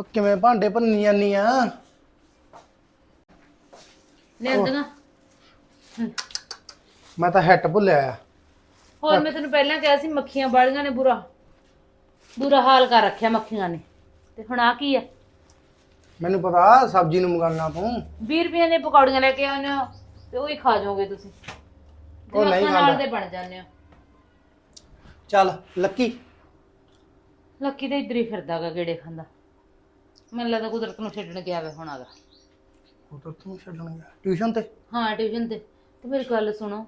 ਉਹ ਕਿਵੇਂ ਭਾਂਡੇ ਭੰਨੀ ਜਾਨੀ ਆ? ਲੈਂਦੀਆਂ ਮੈਂ ਤਾਂ ਹੈਟ ਭੁੱਲਿਆ ਆ। ਹੋਰ ਮੈਂ ਤੈਨੂੰ ਪਹਿਲਾਂ ਕਿਹਾ ਸੀ ਮੱਖੀਆਂ ਬਾਲੀਆਂ ਨੇ ਬੁਰਾ। ਬੁਰਾ ਹਾਲ ਕਰ ਰੱਖਿਆ ਮੱਖੀਆਂ ਨੇ। ਤੇ ਹੁਣ ਆ ਕੀ ਆ? ਮੈਨੂੰ ਪਤਾ ਸਬਜ਼ੀ ਨੂੰ ਮੰਗਾਉਣਾ ਤੂੰ। 20 ਰੁਪਏ ਦੀਆਂ ਪਕੌੜੀਆਂ ਲੈ ਕੇ ਆਉਂਦੇ ਹੋ ਤੇ ਉਹ ਹੀ ਖਾ ਜਾਓਗੇ ਤੁਸੀਂ। ਉਹ ਨਹੀਂ ਜਵਾਕਾਂ ਨਾਲ ਖਾਂਦਾ। ਦੇ ਬਣ ਜਾਂਦੇ ਹੋ। ਚੱਲ ਲੱਕੀ। ਲੱਕੀ ਤਾਂ ਇੱਧਰ ਹੀ ਫਿਰਦਾਗਾ ਗੇੜੇ ਖਾਂਦਾ। ਮੈਨੂੰ ਲੱਗਦਾ ਕੁਦਰਤ ਨੂੰ ਛੱਡਣ ਗਿਆ ਵੇ ਹੁਣ ਤਾਂ ਛੱਡਣ ਗਿਆ। ਟਿਊਸ਼ਨ ਤੇ? ਹਾਂ ਟਿਊਸ਼ਨ ਤੇ। ਤੇ ਮੇਰੀ ਗੱਲ ਸੁਣੋ।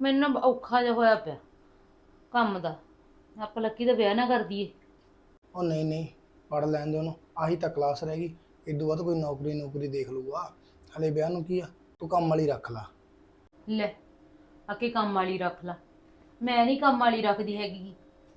ਮੈਨੂੰ ਨਾ ਔਖਾ ਜਿਹਾ ਹੋਇਆ ਪਿਆ ਕੰਮ ਦਾ। ਆਪਾਂ ਲੱਕੀ ਦਾ ਵਿਆਹ ਨਾ ਕਰ ਦਈਏ। ਉਹ ਨਹੀਂ ਨਹੀਂ। ਪੜ ਲੈਣ ਦੇ ਉਹਨੂੰ। ਆਹੀ ਤਾਂ ਕਲਾਸ ਰਹਿ ਗਈ। ਇਦੋਂ ਬਾਅਦ ਕੋਈ ਨੌਕਰੀ ਨੌਕਰੀ ਦੇਖ ਲੂਗਾ ਹਲੇ ਵਿਆਹ ਨੂੰ ਕੀ ਆ? ਤੂੰ ਕੰਮ ਵਾਲੀ ਰੱਖ ਲਾ। ਲੈ ਅੱਕੇ ਕੰਮ ਵਾਲੀ ਰੱਖ ਲਾ। ਮੈਂ ਨਹੀਂ ਕੰਮ ਵਾਲੀ ਰੱਖਦੀ ਹੈਗੀ।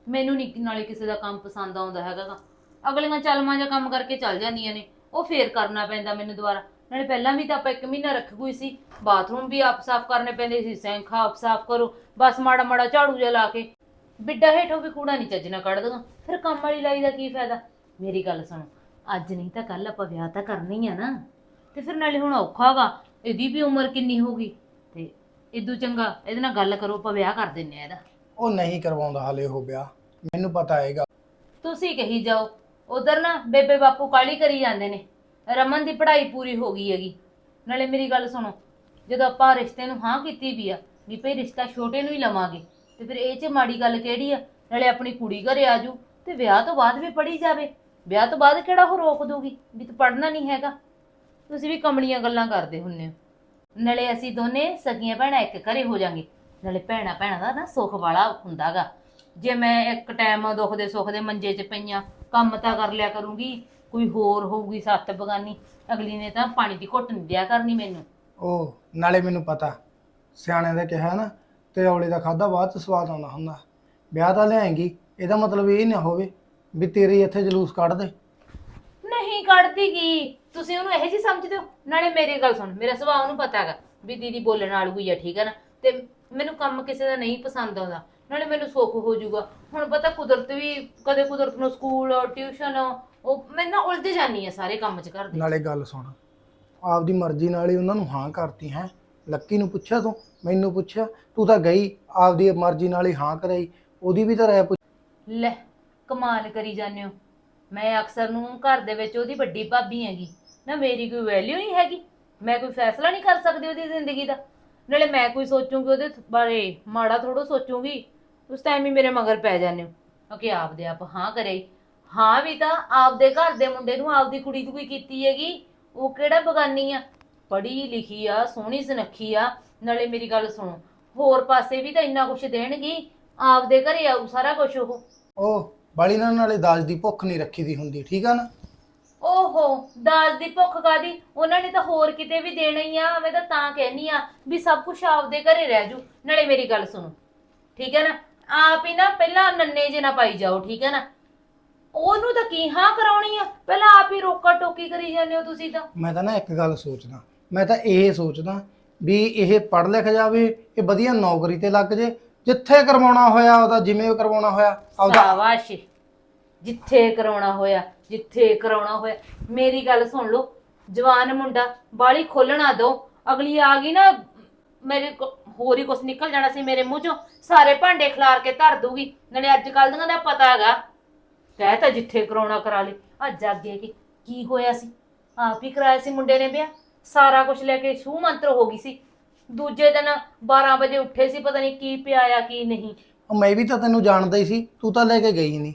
ਮੈਨੂੰ ਨਹੀਂ ਨਾਲੇ ਕਿਸੇ ਦਾ ਕੰਮ ਪਸੰਦ ਆਉਂਦਾ ਹੈਗਾ ਗਾ। ਅਗਲੀਆਂ ਚਲਮਾਂ ਜਾਂ ਕੰਮ ਕਰਕੇ ਚੱਲ ਜਾਂਦੀਆਂ ਨੇ ਉਹ ਫੇਰ ਕਰਨਾ ਪੈਂਦਾ ਮੈਨੂੰ ਦੁਬਾਰਾ। ਨਾਲੇ ਪਹਿਲਾਂ ਵੀ ਤਾਂ ਆਪਾਂ ਇੱਕ ਮਹੀਨਾ ਰੱਖ ਹੋਈ ਸੀ। ਬਾਥਰੂਮ ਵੀ ਆਪ ਸਾਫ਼ ਕਰਨੇ ਪੈਂਦੇ ਸੀ ਸੈਂਖ ਆਪ ਸਾਫ਼ ਕਰੋ ਬਸ ਮਾੜਾ ਮਾੜਾ ਝਾੜੂ ਜਿਹਾ ਲਾ ਕੇ। ਬਿੱਡਾ ਹੇਠੋਂ ਵੀ ਕੂੜਾ ਨਹੀਂ ਚੱਜਣਾ ਕੱਢ ਦਗਾ ਫਿਰ ਕੰਮ ਵਾਲੀ ਲਾਈ ਦਾ ਕੀ ਫਾਇਦਾ? ਮੇਰੀ ਗੱਲ ਸੁਣੋ ਅੱਜ ਨਹੀਂ ਤਾਂ ਕੱਲ ਆਪਾਂ ਵਿਆਹ ਤਾਂ ਕਰਨਾ ਹੀ ਆ ਨਾ। ਤੇ ਫਿਰ ਨਾਲੇ ਹੁਣ ਔਖਾ ਗਾ ਇਹਦੀ ਵੀ ਉਮਰ ਕਿੰਨੀ ਹੋ ਗਈ? ਤੇ ਇਦੋਂ ਚੰਗਾ ਇਹਦੇ ਨਾਲ ਗੱਲ ਕਰੋ ਆਪਾਂ ਵਿਆਹ ਕਰ ਦਿੰਨੇ ਆ ਇਹਦਾ। ਉਹ ਨਹੀਂ ਕਰਵਾਉਂਦਾ ਹਲੇ ਉਹ ਵਿਆਹ ਮੈਨੂੰ ਪਤਾ ਹੈਗਾ। ਤੁਸੀਂ ਕਹੀ ਜਾਓ ਉਧਰ ਨਾ ਬੇਬੇ ਬਾਪੂ ਕਾਲੀ ਕਰੀ ਜਾਂਦੇ ਨੇ। ਰਮਨ ਦੀ ਪੜ੍ਹਾਈ ਪੂਰੀ ਹੋ ਗਈ ਹੈਗੀ। ਨਾਲੇ ਮੇਰੀ ਗੱਲ ਸੁਣੋ, ਜਦੋਂ ਆਪਾਂ ਰਿਸ਼ਤੇ ਨੂੰ ਹਾਂ ਕੀਤੀ ਵੀ ਆ, ਵੀ ਭਈ ਰਿਸ਼ਤਾ ਛੋਟੇ ਨੂੰ ਹੀ ਲਵਾਂਗੇ, ਤੇ ਫਿਰ ਇਹ 'ਚ ਮਾੜੀ ਗੱਲ ਕਿਹੜੀ ਆ? ਨਾਲੇ ਆਪਣੀ ਕੁੜੀ ਘਰੇ ਆਜੂ ਤੇ ਵਿਆਹ ਤੋਂ ਬਾਅਦ ਵੀ ਪੜ੍ਹੀ ਜਾਵੇ। ਵਿਆਹ ਤੋਂ ਬਾਅਦ ਕਿਹੜਾ ਉਹ ਰੋਕ ਦੂਗੀ, ਵੀ ਤੂੰ ਪੜ੍ਹਨਾ ਨਹੀਂ ਹੈਗਾ। ਤੁਸੀਂ ਵੀ ਕਮਲੀਆਂ ਗੱਲਾਂ ਕਰਦੇ ਹੁੰਨੇ ਹੋ। ਨਾਲੇ ਅਸੀਂ ਦੋਨੇ ਸਗੀਆਂ ਭੈਣਾਂ ਇੱਕ ਘਰੇ ਹੋ ਜਾਾਂਗੇ। ਨਾਲੇ ਭੈਣਾਂ ਭੈਣਾਂ ਦਾ ਨਾ ਸੁੱਖ ਵਾਲਾ ਹੁੰਦਾਗਾ। ਜੇ ਮੈਂ ਇੱਕ ਟਾਈਮ ਦੁੱਖ ਦੇ ਸੁੱਖ ਦੇ ਮੰਜੇ 'ਚ ਪਈਆਂ ਕੰਮ ਤਾਂ ਕਰ ਲਿਆ ਕਰੂੰਗੀ ਕੋਈ ਹੋਰ ਹੋਊਗੀ ਸੱਤ ਬਗਾਨੀ ਅਗਲੀ ਨੇ ਤਾਂ ਪਾਣੀ ਦੀ ਘੁੱਟ ਨਹੀਂ ਦਿਆ ਕਰਨੀ ਮੈਨੂੰ। ਉਹ ਨਾਲੇ ਮੈਨੂੰ ਪਤਾ ਸਿਆਣਿਆਂ ਦਾ ਕਿਹਾ ਨਾ ਤੇ ਔਲੇ ਦਾ ਖਾਦਾ ਬਾਅਦ ਚ ਸਵਾਦ ਆਉਂਦਾ ਹੁੰਦਾ। ਵਿਆਹ ਤਾਂ ਲਿਆਏਂਗੀ ਇਹਦਾ ਮਤਲਬ ਇਹ ਨਾ ਹੋਵੇ ਵੀ ਤੇਰੇ ਇੱਥੇ ਜਲੂਸ ਕੱਢ ਦੇ। ਨਹੀਂ ਕੱਢਦੀ ਕੀ? ਤੁਸੀਂ ਉਹਨੂੰ ਇਹੋ ਜਿਹੀ ਸਮਝਦੇ ਹੋ? ਨਾਲੇ ਮੇਰੀ ਗੱਲ ਸੁਣ ਮੇਰਾ ਸੁਭਾਅ ਉਹਨੂੰ ਪਤਾ ਹੈਗਾ ਵੀ ਦੀਦੀ ਬੋਲਣ ਵਾਲੀ ਹੋਈ ਆ ਠੀਕ ਹੈ ਨਾ? ਤੇ ਮੈਨੂੰ ਕੰਮ ਕਿਸੇ ਦਾ ਨਹੀਂ ਪਸੰਦ ਆਉਂਦਾ। ਨਾਲੇ ਮੈਨੂੰ ਸੁੱਖ ਹੋ ਜਾਊਗਾ। ਹੁਣ ਪਤਾ ਕੁਦਰਤ ਵੀ ਕਦੇ ਕੁਦਰਤ ਨੂੰ ਸਕੂਲ ਟਿਊਸ਼ਨ ਉਹ ਮੈਂ ਨਾ ਉਲਝ ਜਾਨੀ ਆ ਸਾਰੇ ਕੰਮ 'ਚ ਘਰ ਦੇ। ਨਾਲੇ ਗੱਲ ਸੁਣ ਆਪਦੀ ਮਰਜ਼ੀ ਨਾਲ ਹੀ ਉਹਨਾਂ ਨੂੰ ਹਾਂ ਕਰਤੀ ਹੈ। ਲੱਕੀ ਨੂੰ ਪੁੱਛਿਆ ਤੂੰ? ਮੈਨੂੰ ਪੁੱਛਿਆ? ਤੂੰ ਤਾਂ ਗਈ ਆਪਦੀ ਮਰਜ਼ੀ ਨਾਲ ਹੀ ਹਾਂ ਕਰਾਈ। ਉਹਦੀ ਵੀ ਤਾਂ ਰਾਇ ਪੁੱਛ ਲੈ ਕਮਾਲ ਕਰੀ ਜਾਂਦੇ ਹੋ। ਮੈਂ ਅਕਸਰ ਨੂੰ ਘਰ ਦੇ ਵਿੱਚ ਉਹਦੀ ਵੱਡੀ ਭਾਬੀ ਹੈਗੀ। ਨਾ ਮੇਰੀ ਕੋਈ ਵੈਲਿਊ ਨਹੀਂ ਹੈਗੀ। ਮੈਂ ਕੋਈ ਫੈਸਲਾ ਨਹੀਂ ਕਰ ਸਕਦੀ ਉਹਦੀ ਜ਼ਿੰਦਗੀ ਦਾ। ਨਾਲੇ ਮੈਂ ਕੋਈ ਸੋਚੂਗੀ ਉਹਦੇ ਬਾਰੇ ਮਾੜਾ ਥੋੜੋ ਸੋਚੂਗੀ। ਉਸ ਟਾਈਮ ਹੀ ਮੇਰੇ ਮਗਰ ਪੈ ਜਾਂਦੇ ਹੋ। ਕਿ ਆਪਦੇ ਆਪ ਹਾਂ ਕਰੇ। ਹਾਂ ਵੀ ਤਾਂ ਆਪਦੇ ਘਰ ਦੇ ਮੁੰਡੇ ਨੂੰ ਆਪਦੀ ਕੁੜੀ ਦੀ ਕੋਈ ਕੀਤੀ ਹੈਗੀ। ਉਹ ਕਿਹੜਾ ਬਗਾਨੀ ਆ? ਪੜ੍ਹੀ ਲਿਖੀ ਆ ਸੋਹਣੀ ਸੁਨੱਖੀ ਆ। ਨਾਲੇ ਮੇਰੀ ਗੱਲ ਸੁਣੋ ਹੋਰ ਪਾਸੇ ਵੀ ਤਾਂ ਇੰਨਾ ਕੁਝ ਦੇਣਗੀ। ਆਪਦੇ ਘਰੇ ਆਊ ਸਾਰਾ ਕੁਝ ਉਹ। ਉਹ ਬਾਲੀ ਨਾਲ ਨਾਲੇ ਦਾਜ ਦੀ ਭੁੱਖ ਨਹੀਂ ਰੱਖੀ ਦੀ ਹੁੰਦੀ ਠੀਕ ਆ ਨਾ? ਓਹੋ ਦਾਜ ਦੀ ਭੁੱਖ ਕਾਦੀ ਉਹਨਾਂ ਨੇ ਤਾਂ ਹੋਰ ਕਿਤੇ ਵੀ ਦੇਣਾ ਹੀ ਆ ਮੈਂ ਤਾਂ ਤਾਂ ਕਹਿਨੀ ਆ ਵੀ ਸਭ ਕੁਝ ਆਪਦੇ ਘਰੇ ਰਹਿ ਜੂ। ਨਾਲੇ ਮੇਰੀ ਗੱਲ ਸੁਣੋ ਠੀਕ ਹੈ ਨਾ? ਆਪ ਹੀ ਨਾ ਪਹਿਲਾਂ ਨੰਨੇ ਜੇ ਨਾ ਪਾਈ ਜਾਓ ਠੀਕ ਹੈ ਨਾ? ਉਹਨੂੰ ਤਾਂ ਕੀ ਹਾਂ ਕਰਾਉਣੀ ਆ? ਪਹਿਲਾਂ ਆਪ ਹੀ ਰੋਕਾ ਟੋਕੀ ਕਰੀ ਜਾਂਦੇ ਹੋ ਤੁਸੀਂ ਤਾਂ। ਮੈਂ ਤਾਂ ਨਾ ਇੱਕ ਗੱਲ ਸੋਚਦਾ ਮੈਂ ਤਾਂ ਇਹ ਸੋਚਦਾ ਵੀ ਇਹ ਪੜ੍ਹ ਲਿਖ ਜਾਵੇ ਇਹ ਵਧੀਆ ਨੌਕਰੀ ਤੇ ਲੱਗ ਜੇ ਜਿੱਥੇ ਕਰਵਾਉਣਾ ਹੋਇਆ ਉਹਦਾ ਜਿਵੇਂ ਕਰਵਾਉਣਾ ਹੋਇਆ ਆਪਦਾ ਸ਼ਾਬਾਸ਼ ਜਿੱਥੇ ਕਰਾਉਣਾ ਹੋਇਆ ਜਿੱਥੇ ਕਰਾਉਣਾ ਹੋਇਆ। ਮੇਰੀ ਗੱਲ ਸੁਣ ਲਓ ਜਵਾਨ ਮੁੰਡਾ ਬਾਲੀ ਖੋਲਣਾ ਦੋ ਅਗਲੀ ਆ ਗਈ ਨਾ ਮੇਰੇ ਕੋ- ਹੋਰ ਹੀ ਕੁਛ ਨਿਕਲ ਜਾਣਾ ਸੀ ਮੇਰੇ ਮੂੰਹ ਚੋਂ। ਸਾਰੇ ਭਾਂਡੇ ਖਿਲਾਰ ਕੇ ਧਰ ਦੂਗੀ। ਨਾਲੇ ਅੱਜ ਕੱਲ ਦੀਆਂ ਦਾ ਪਤਾ ਹੈਗਾ। ਕਹਿ ਤਾਂ ਜਿੱਥੇ ਕਰਾਉਣਾ ਕਰਾ ਲਈ। ਅੱਜ ਅੱਗੇ ਕੀ ਕੀ ਹੋਇਆ ਸੀ? ਆਪ ਹੀ ਕਰਾਇਆ ਸੀ ਮੁੰਡੇ ਨੇ ਵਿਆਹ। ਸਾਰਾ ਕੁਝ ਲੈ ਕੇ ਛੂ ਮੰਤਰ ਹੋ ਗਈ ਸੀ। ਦੂਜੇ ਦਿਨ 12 ਵਜੇ ਉੱਠੇ ਸੀ ਪਤਾ ਨਹੀਂ ਕੀ ਪਿਆਇਆ ਕੀ ਨਹੀਂ। ਉਹ ਮੈਂ ਵੀ ਤਾਂ ਤੈਨੂੰ ਜਾਣਦਾ ਹੀ ਸੀ ਤੂੰ ਤਾਂ ਲੈ ਕੇ ਗਈ ਨਹੀਂ।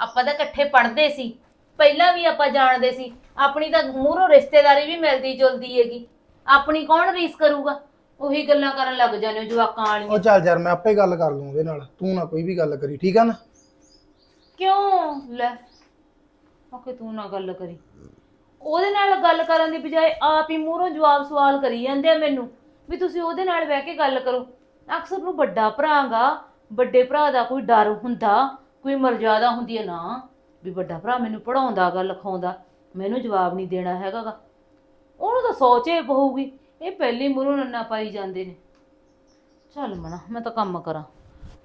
ਆਪਾਂ ਤਾਂ ਇਕੱਠੇ ਪੜ੍ਹਦੇ ਸੀ। ਪਹਿਲਾਂ ਵੀ ਆਪਾਂ ਜਾਣਦੇ ਸੀ। ਆਪਣੀ ਤਾਂ ਮੂਹਰੋਂ ਰਿਸ਼ਤੇਦਾਰੀ ਵੀ ਮਿਲਦੀ ਜੁਲਦੀ ਹੈਗੀ। ਆਪਣੀ ਕੌਣ ਰੀਸ ਕਰੂਗਾ? ਉਹੀ ਗੱਲਾਂ ਕਰਨ ਲੱਗ ਜਾਂਦੇ ਹੋ ਜਵਾਕਾਂ ਵਾਲੀਆਂ। ਉਹ ਚੱਲ ਯਾਰ ਮੈਂ ਆਪੇ ਗੱਲ ਕਰ ਲੂੰ ਉਹਦੇ ਨਾਲ। ਤੂੰ ਨਾ ਕੋਈ ਵੀ ਗੱਲ ਕਰੀ ਠੀਕ ਆ ਨਾ? ਕਿਉਂ? ਲੈ ਓਕੇ ਤੂੰ ਨਾ ਗੱਲ ਕਰੀ। ਉਹਦੇ ਨਾਲ ਗੱਲ ਕਰਨ ਦੀ ਬਜਾਏ ਆਪ ਹੀ ਮੂਹਰੋਂ ਜਵਾਬ ਸਵਾਲ ਕਰੀ ਜਾਂਦੇ ਆ ਮੈਨੂੰ। ਵੀ ਤੁਸੀਂ ਉਹਦੇ ਨਾਲ ਬਹਿ ਕੇ ਗੱਲ ਕਰੋ। ਅਕਸਰ ਨੂੰ ਵੱਡਾ ਭਰਾਗਾ ਵੱਡੇ ਭਰਾ ਦਾ ਕੋਈ ਡਰ ਹੁੰਦਾ ਕੋਈ ਮਰਜ਼ਾਦਾ ਹੁੰਦੀ ਹੈ ਨਾ। ਵੀ ਵੱਡਾ ਭਰਾ ਮੈਨੂੰ ਪੜਾਉਂਦਾਗਾ ਲਿਖਾਉਂਦਾ ਮੈਨੂੰ ਜਵਾਬ ਨਹੀਂ ਦੇਣਾ ਹੈਗਾ ਗਾ। ਉਹਨੂੰ ਤਾਂ ਸੋਚੇ ਪਊਗੀ। ਇਹ ਪਹਿਲੀ ਮੂਹਰੋਂ ਨੰਨਾ ਪਾਈ ਜਾਂਦੇ ਨੇ। ਚੱਲ ਮਣਾ ਮੈਂ ਤਾਂ ਕੰਮ ਕਰਾਂ।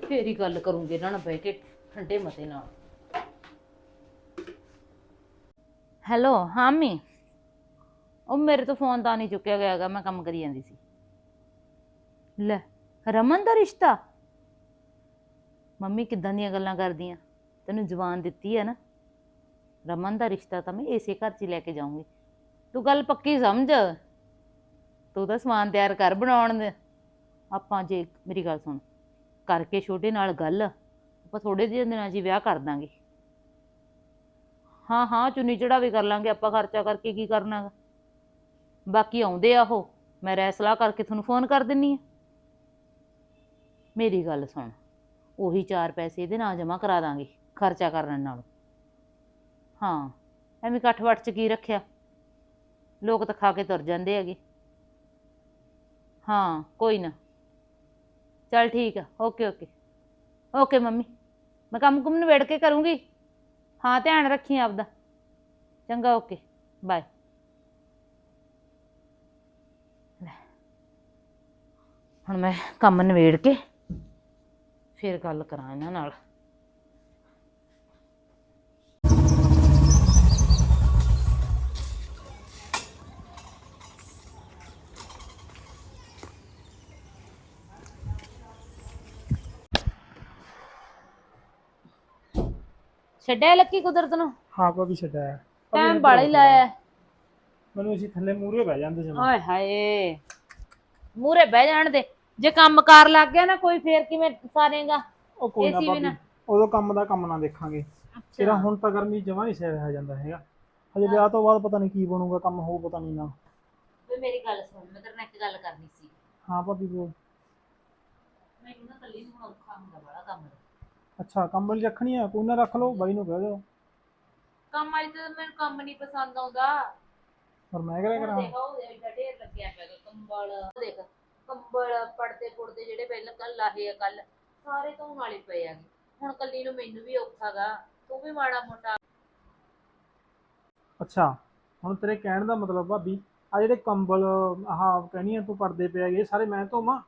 ਫੇਰ ਹੀ ਗੱਲ ਕਰੂੰਗੀ ਇਹਨਾਂ ਨਾਲ ਬਹਿ ਕੇ, ਠੰਡੇ ਮਤੇ ਨਾਲ। ਹੈਲੋ, ਹਾਂ ਮੀ। ਉਹ ਮੇਰੇ ਤੋਂ ਫੋਨ ਤਾਂ ਨਹੀਂ ਚੁੱਕਿਆ ਗਿਆਗਾ ਮੈਂ ਕੰਮ ਕਰੀ ਜਾਂਦੀ ਸੀ। ਲੈ, ਰਮਨ ਦਾ ਰਿਸ਼ਤਾ? ਮੰਮੀ ਕਿੱਦਾਂ ਦੀਆਂ ਗੱਲਾਂ ਕਰਦੀਆਂ? ਤੈਨੂੰ ਜ਼ੁਬਾਨ ਦਿੱਤੀ ਹੈ ਨਾ? ਰਮਨ ਦਾ ਰਿਸ਼ਤਾ ਤਾਂ ਮੈਂ ਇਸੇ ਘਰ 'ਚ ਹੀ ਲੈ ਕੇ ਜਾਊਂਗੀ। ਤੂੰ ਗੱਲ ਪੱਕੀ ਸਮਝ? ਤੂੰ ਤਾਂ ਸਮਾਨ ਤਿਆਰ ਕਰ ਬਣਾਉਣ ਦੇ। ਆਪਾਂ ਜੇ, ਮੇਰੀ ਗੱਲ ਸੁਣ। ਕਰਕੇ ਛੋਟੇ ਨਾਲ ਗੱਲ, ਆਪਾਂ ਥੋੜੇ ਜਿਹੇ ਦਿਨਾਂ 'ਚ ਹੀ ਵਿਆਹ ਕਰ ਦਾਂਗੇ। ਹਾਂ ਹਾਂ, ਚੁੰਨੀ ਚੜਾ ਵੀ ਕਰ ਲਾਂਗੇ, ਆਪਾਂ ਖਰਚਾ ਕਰਕੇ ਕੀ ਕਰਨਾ ਗਾ। ਬਾਕੀ ਆਉਂਦੇ ਆ ਉਹ, ਮੈਂ ਰਹਿ ਸਲਾਹ ਕਰਕੇ ਤੁਹਾਨੂੰ ਫੋਨ ਕਰ ਦਿੰਨੀ ਆ। ਮੇਰੀ ਗੱਲ ਸੁਣ, ਉਹੀ ਚਾਰ ਪੈਸੇ ਇਹਦੇ ਨਾਲ ਜਮ੍ਹਾਂ ਕਰਾ ਦਾਂਗੇ, ਖਰਚਾ ਕਰਨ ਨਾਲੋਂ। ਹਾਂ, ਐਵੇਂ ਇਕੱਠ ਵੱਟ ਚ ਕੀ ਰੱਖਿਆ? ਲੋਕ ਤਾਂ ਖਾ ਕੇ ਤੁਰ ਜਾਂਦੇ ਹੈਗੇ। ਹਾਂ, ਕੋਈ ਨਾ। ਚੱਲ ਠੀਕ ਆ, ਓਕੇ ਓਕੇ। ਓਕੇ ਮੰਮੀ, ਮੈਂ ਕੰਮ ਕੁਮ ਨਿਬੇੜ ਕੇ ਕਰੂੰਗੀ। ਹਾਂ, ਧਿਆਨ ਰੱਖੀ ਆਪਦਾ। ਚੰਗਾ, ਓਕੇ। ਬਾਏ। ਹੁਣ ਮੈਂ ਕੰਮ ਨਿਬੇੜ ਕੇ ਫਿਰ ਗੱਲ ਕਰਾਂ ਇਹਨਾਂ ਨਾਲ। ਛੱਡਿਆ ਲੱਕੀ ਕੁਦਰਤ ਨੂੰ? ਹਾਂ ਭਾਬੀ ਛੱਡਿਆ ਟਾਈਮ ਬਾਲਾ ਹੀ ਲਾਇਆ ਹੈ। ਮੈਨੂੰ ਅਸੀਂ ਥੱਲੇ ਮੂਰੇ ਬਹਿ ਜਾਂਦੇ ਸੀ। ਓਏ ਹਾਏ। ਮੂਰੇ ਬਹਿ ਜਾਣ ਦੇ। ਜੇ ਕੰਮ ਕਾਰ ਲੱਗ ਗਿਆ ਨਾ ਕੋਈ ਫੇਰ ਕਿਵੇਂ ਸਾਰੇਗਾ ਉਹ ਕੋਈ ਨਾ AC ਵੀ ਭਾਬੀ ਨਾ। ਉਦੋਂ ਕੰਮ ਦਾ ਕੰਮ ਨਾ ਦੇਖਾਂਗੇ। ਤੇਰਾ ਹੁਣ ਤਾਂ ਗਰਮੀ ਜਮਾ ਨਹੀਂ ਸਹਿ ਰਿਹਾ ਜਾਂਦਾ ਹੈਗਾ। ਹਜੇ ਵਿਆਹ ਤੋਂ ਬਾਅਦ ਪਤਾ ਨਹੀਂ ਕੀ ਬਣੂਗਾ ਕੰਮ ਹੋਊ ਪਤਾ ਨਹੀਂ ਨਾ। ਵੇ ਮੇਰੀ ਗੱਲ ਸੁਣ। ਮੈਂ ਤੇਰੇ ਨਾਲ ਇੱਕ ਗੱਲ ਕਰਨੀ ਸੀ। ਹਾਂ ਭਾਬੀ ਬੋਲ। ਮੈਨੂੰ ਨਾ ਕੱਲੀ ਨੂੰ ਹੁਣ ਔਖਾ ਹੁੰਦਾ ਬੜਾ ਕੰਮ ਦਾ। ਅੱਛਾ ਕੰਬਲ ਰੱਖਣੀ ਆ ਕੋਈ ਨਾ ਰੱਖ ਲਓ ਬਾਈ ਨੂੰ ਕਹਿ ਦਿਓ। ਕੰਮ ਵਾਲੀ ਤੇ ਮੈਨੂੰ ਕੰਮ ਨਹੀਂ ਪਸੰਦ ਆਉਂਦਾ। ਪਰ ਮੈਂ ਕਿਹੜਾ ਕਰਾਂ? ਦੇਖੋ ਉਹਦੇ ਐਡਾ ਢੇਰ ਲੱਗਿਆ ਪਿਆ ਗਾ ਕੰਬਲ। ਦੇਖ ਕੰਬਲ ਪੜਦੇ ਪੁੜਦੇ ਜਿਹੜੇ ਪਹਿਲਾਂ ਕੱਲ ਲਾਹੇ ਆ ਕੱਲ ਸਾਰੇ ਧੋਣ ਵਾਲੇ ਪਏ ਆ। ਹੁਣ ਕੱਲੀ ਨੂੰ ਮੈਨੂੰ ਵੀ ਔਖਾ ਗਾ ਤੂੰ ਵੀ ਮਾੜਾ ਮੋਟਾ। ਅੱਛਾ ਹੁਣ ਤੇਰੇ ਕਹਿਣ ਦਾ ਮਤਲਬ ਭਾਬੀ ਆ ਜਿਹੜੇ ਕੰਬਲ ਆਹ ਕਹਿਨੀ ਆ ਤੂੰ ਪਰਦੇ ਪਿਆ ਗਏ ਸਾਰੇ ਮੈਂ ਧੋਵਾਂ?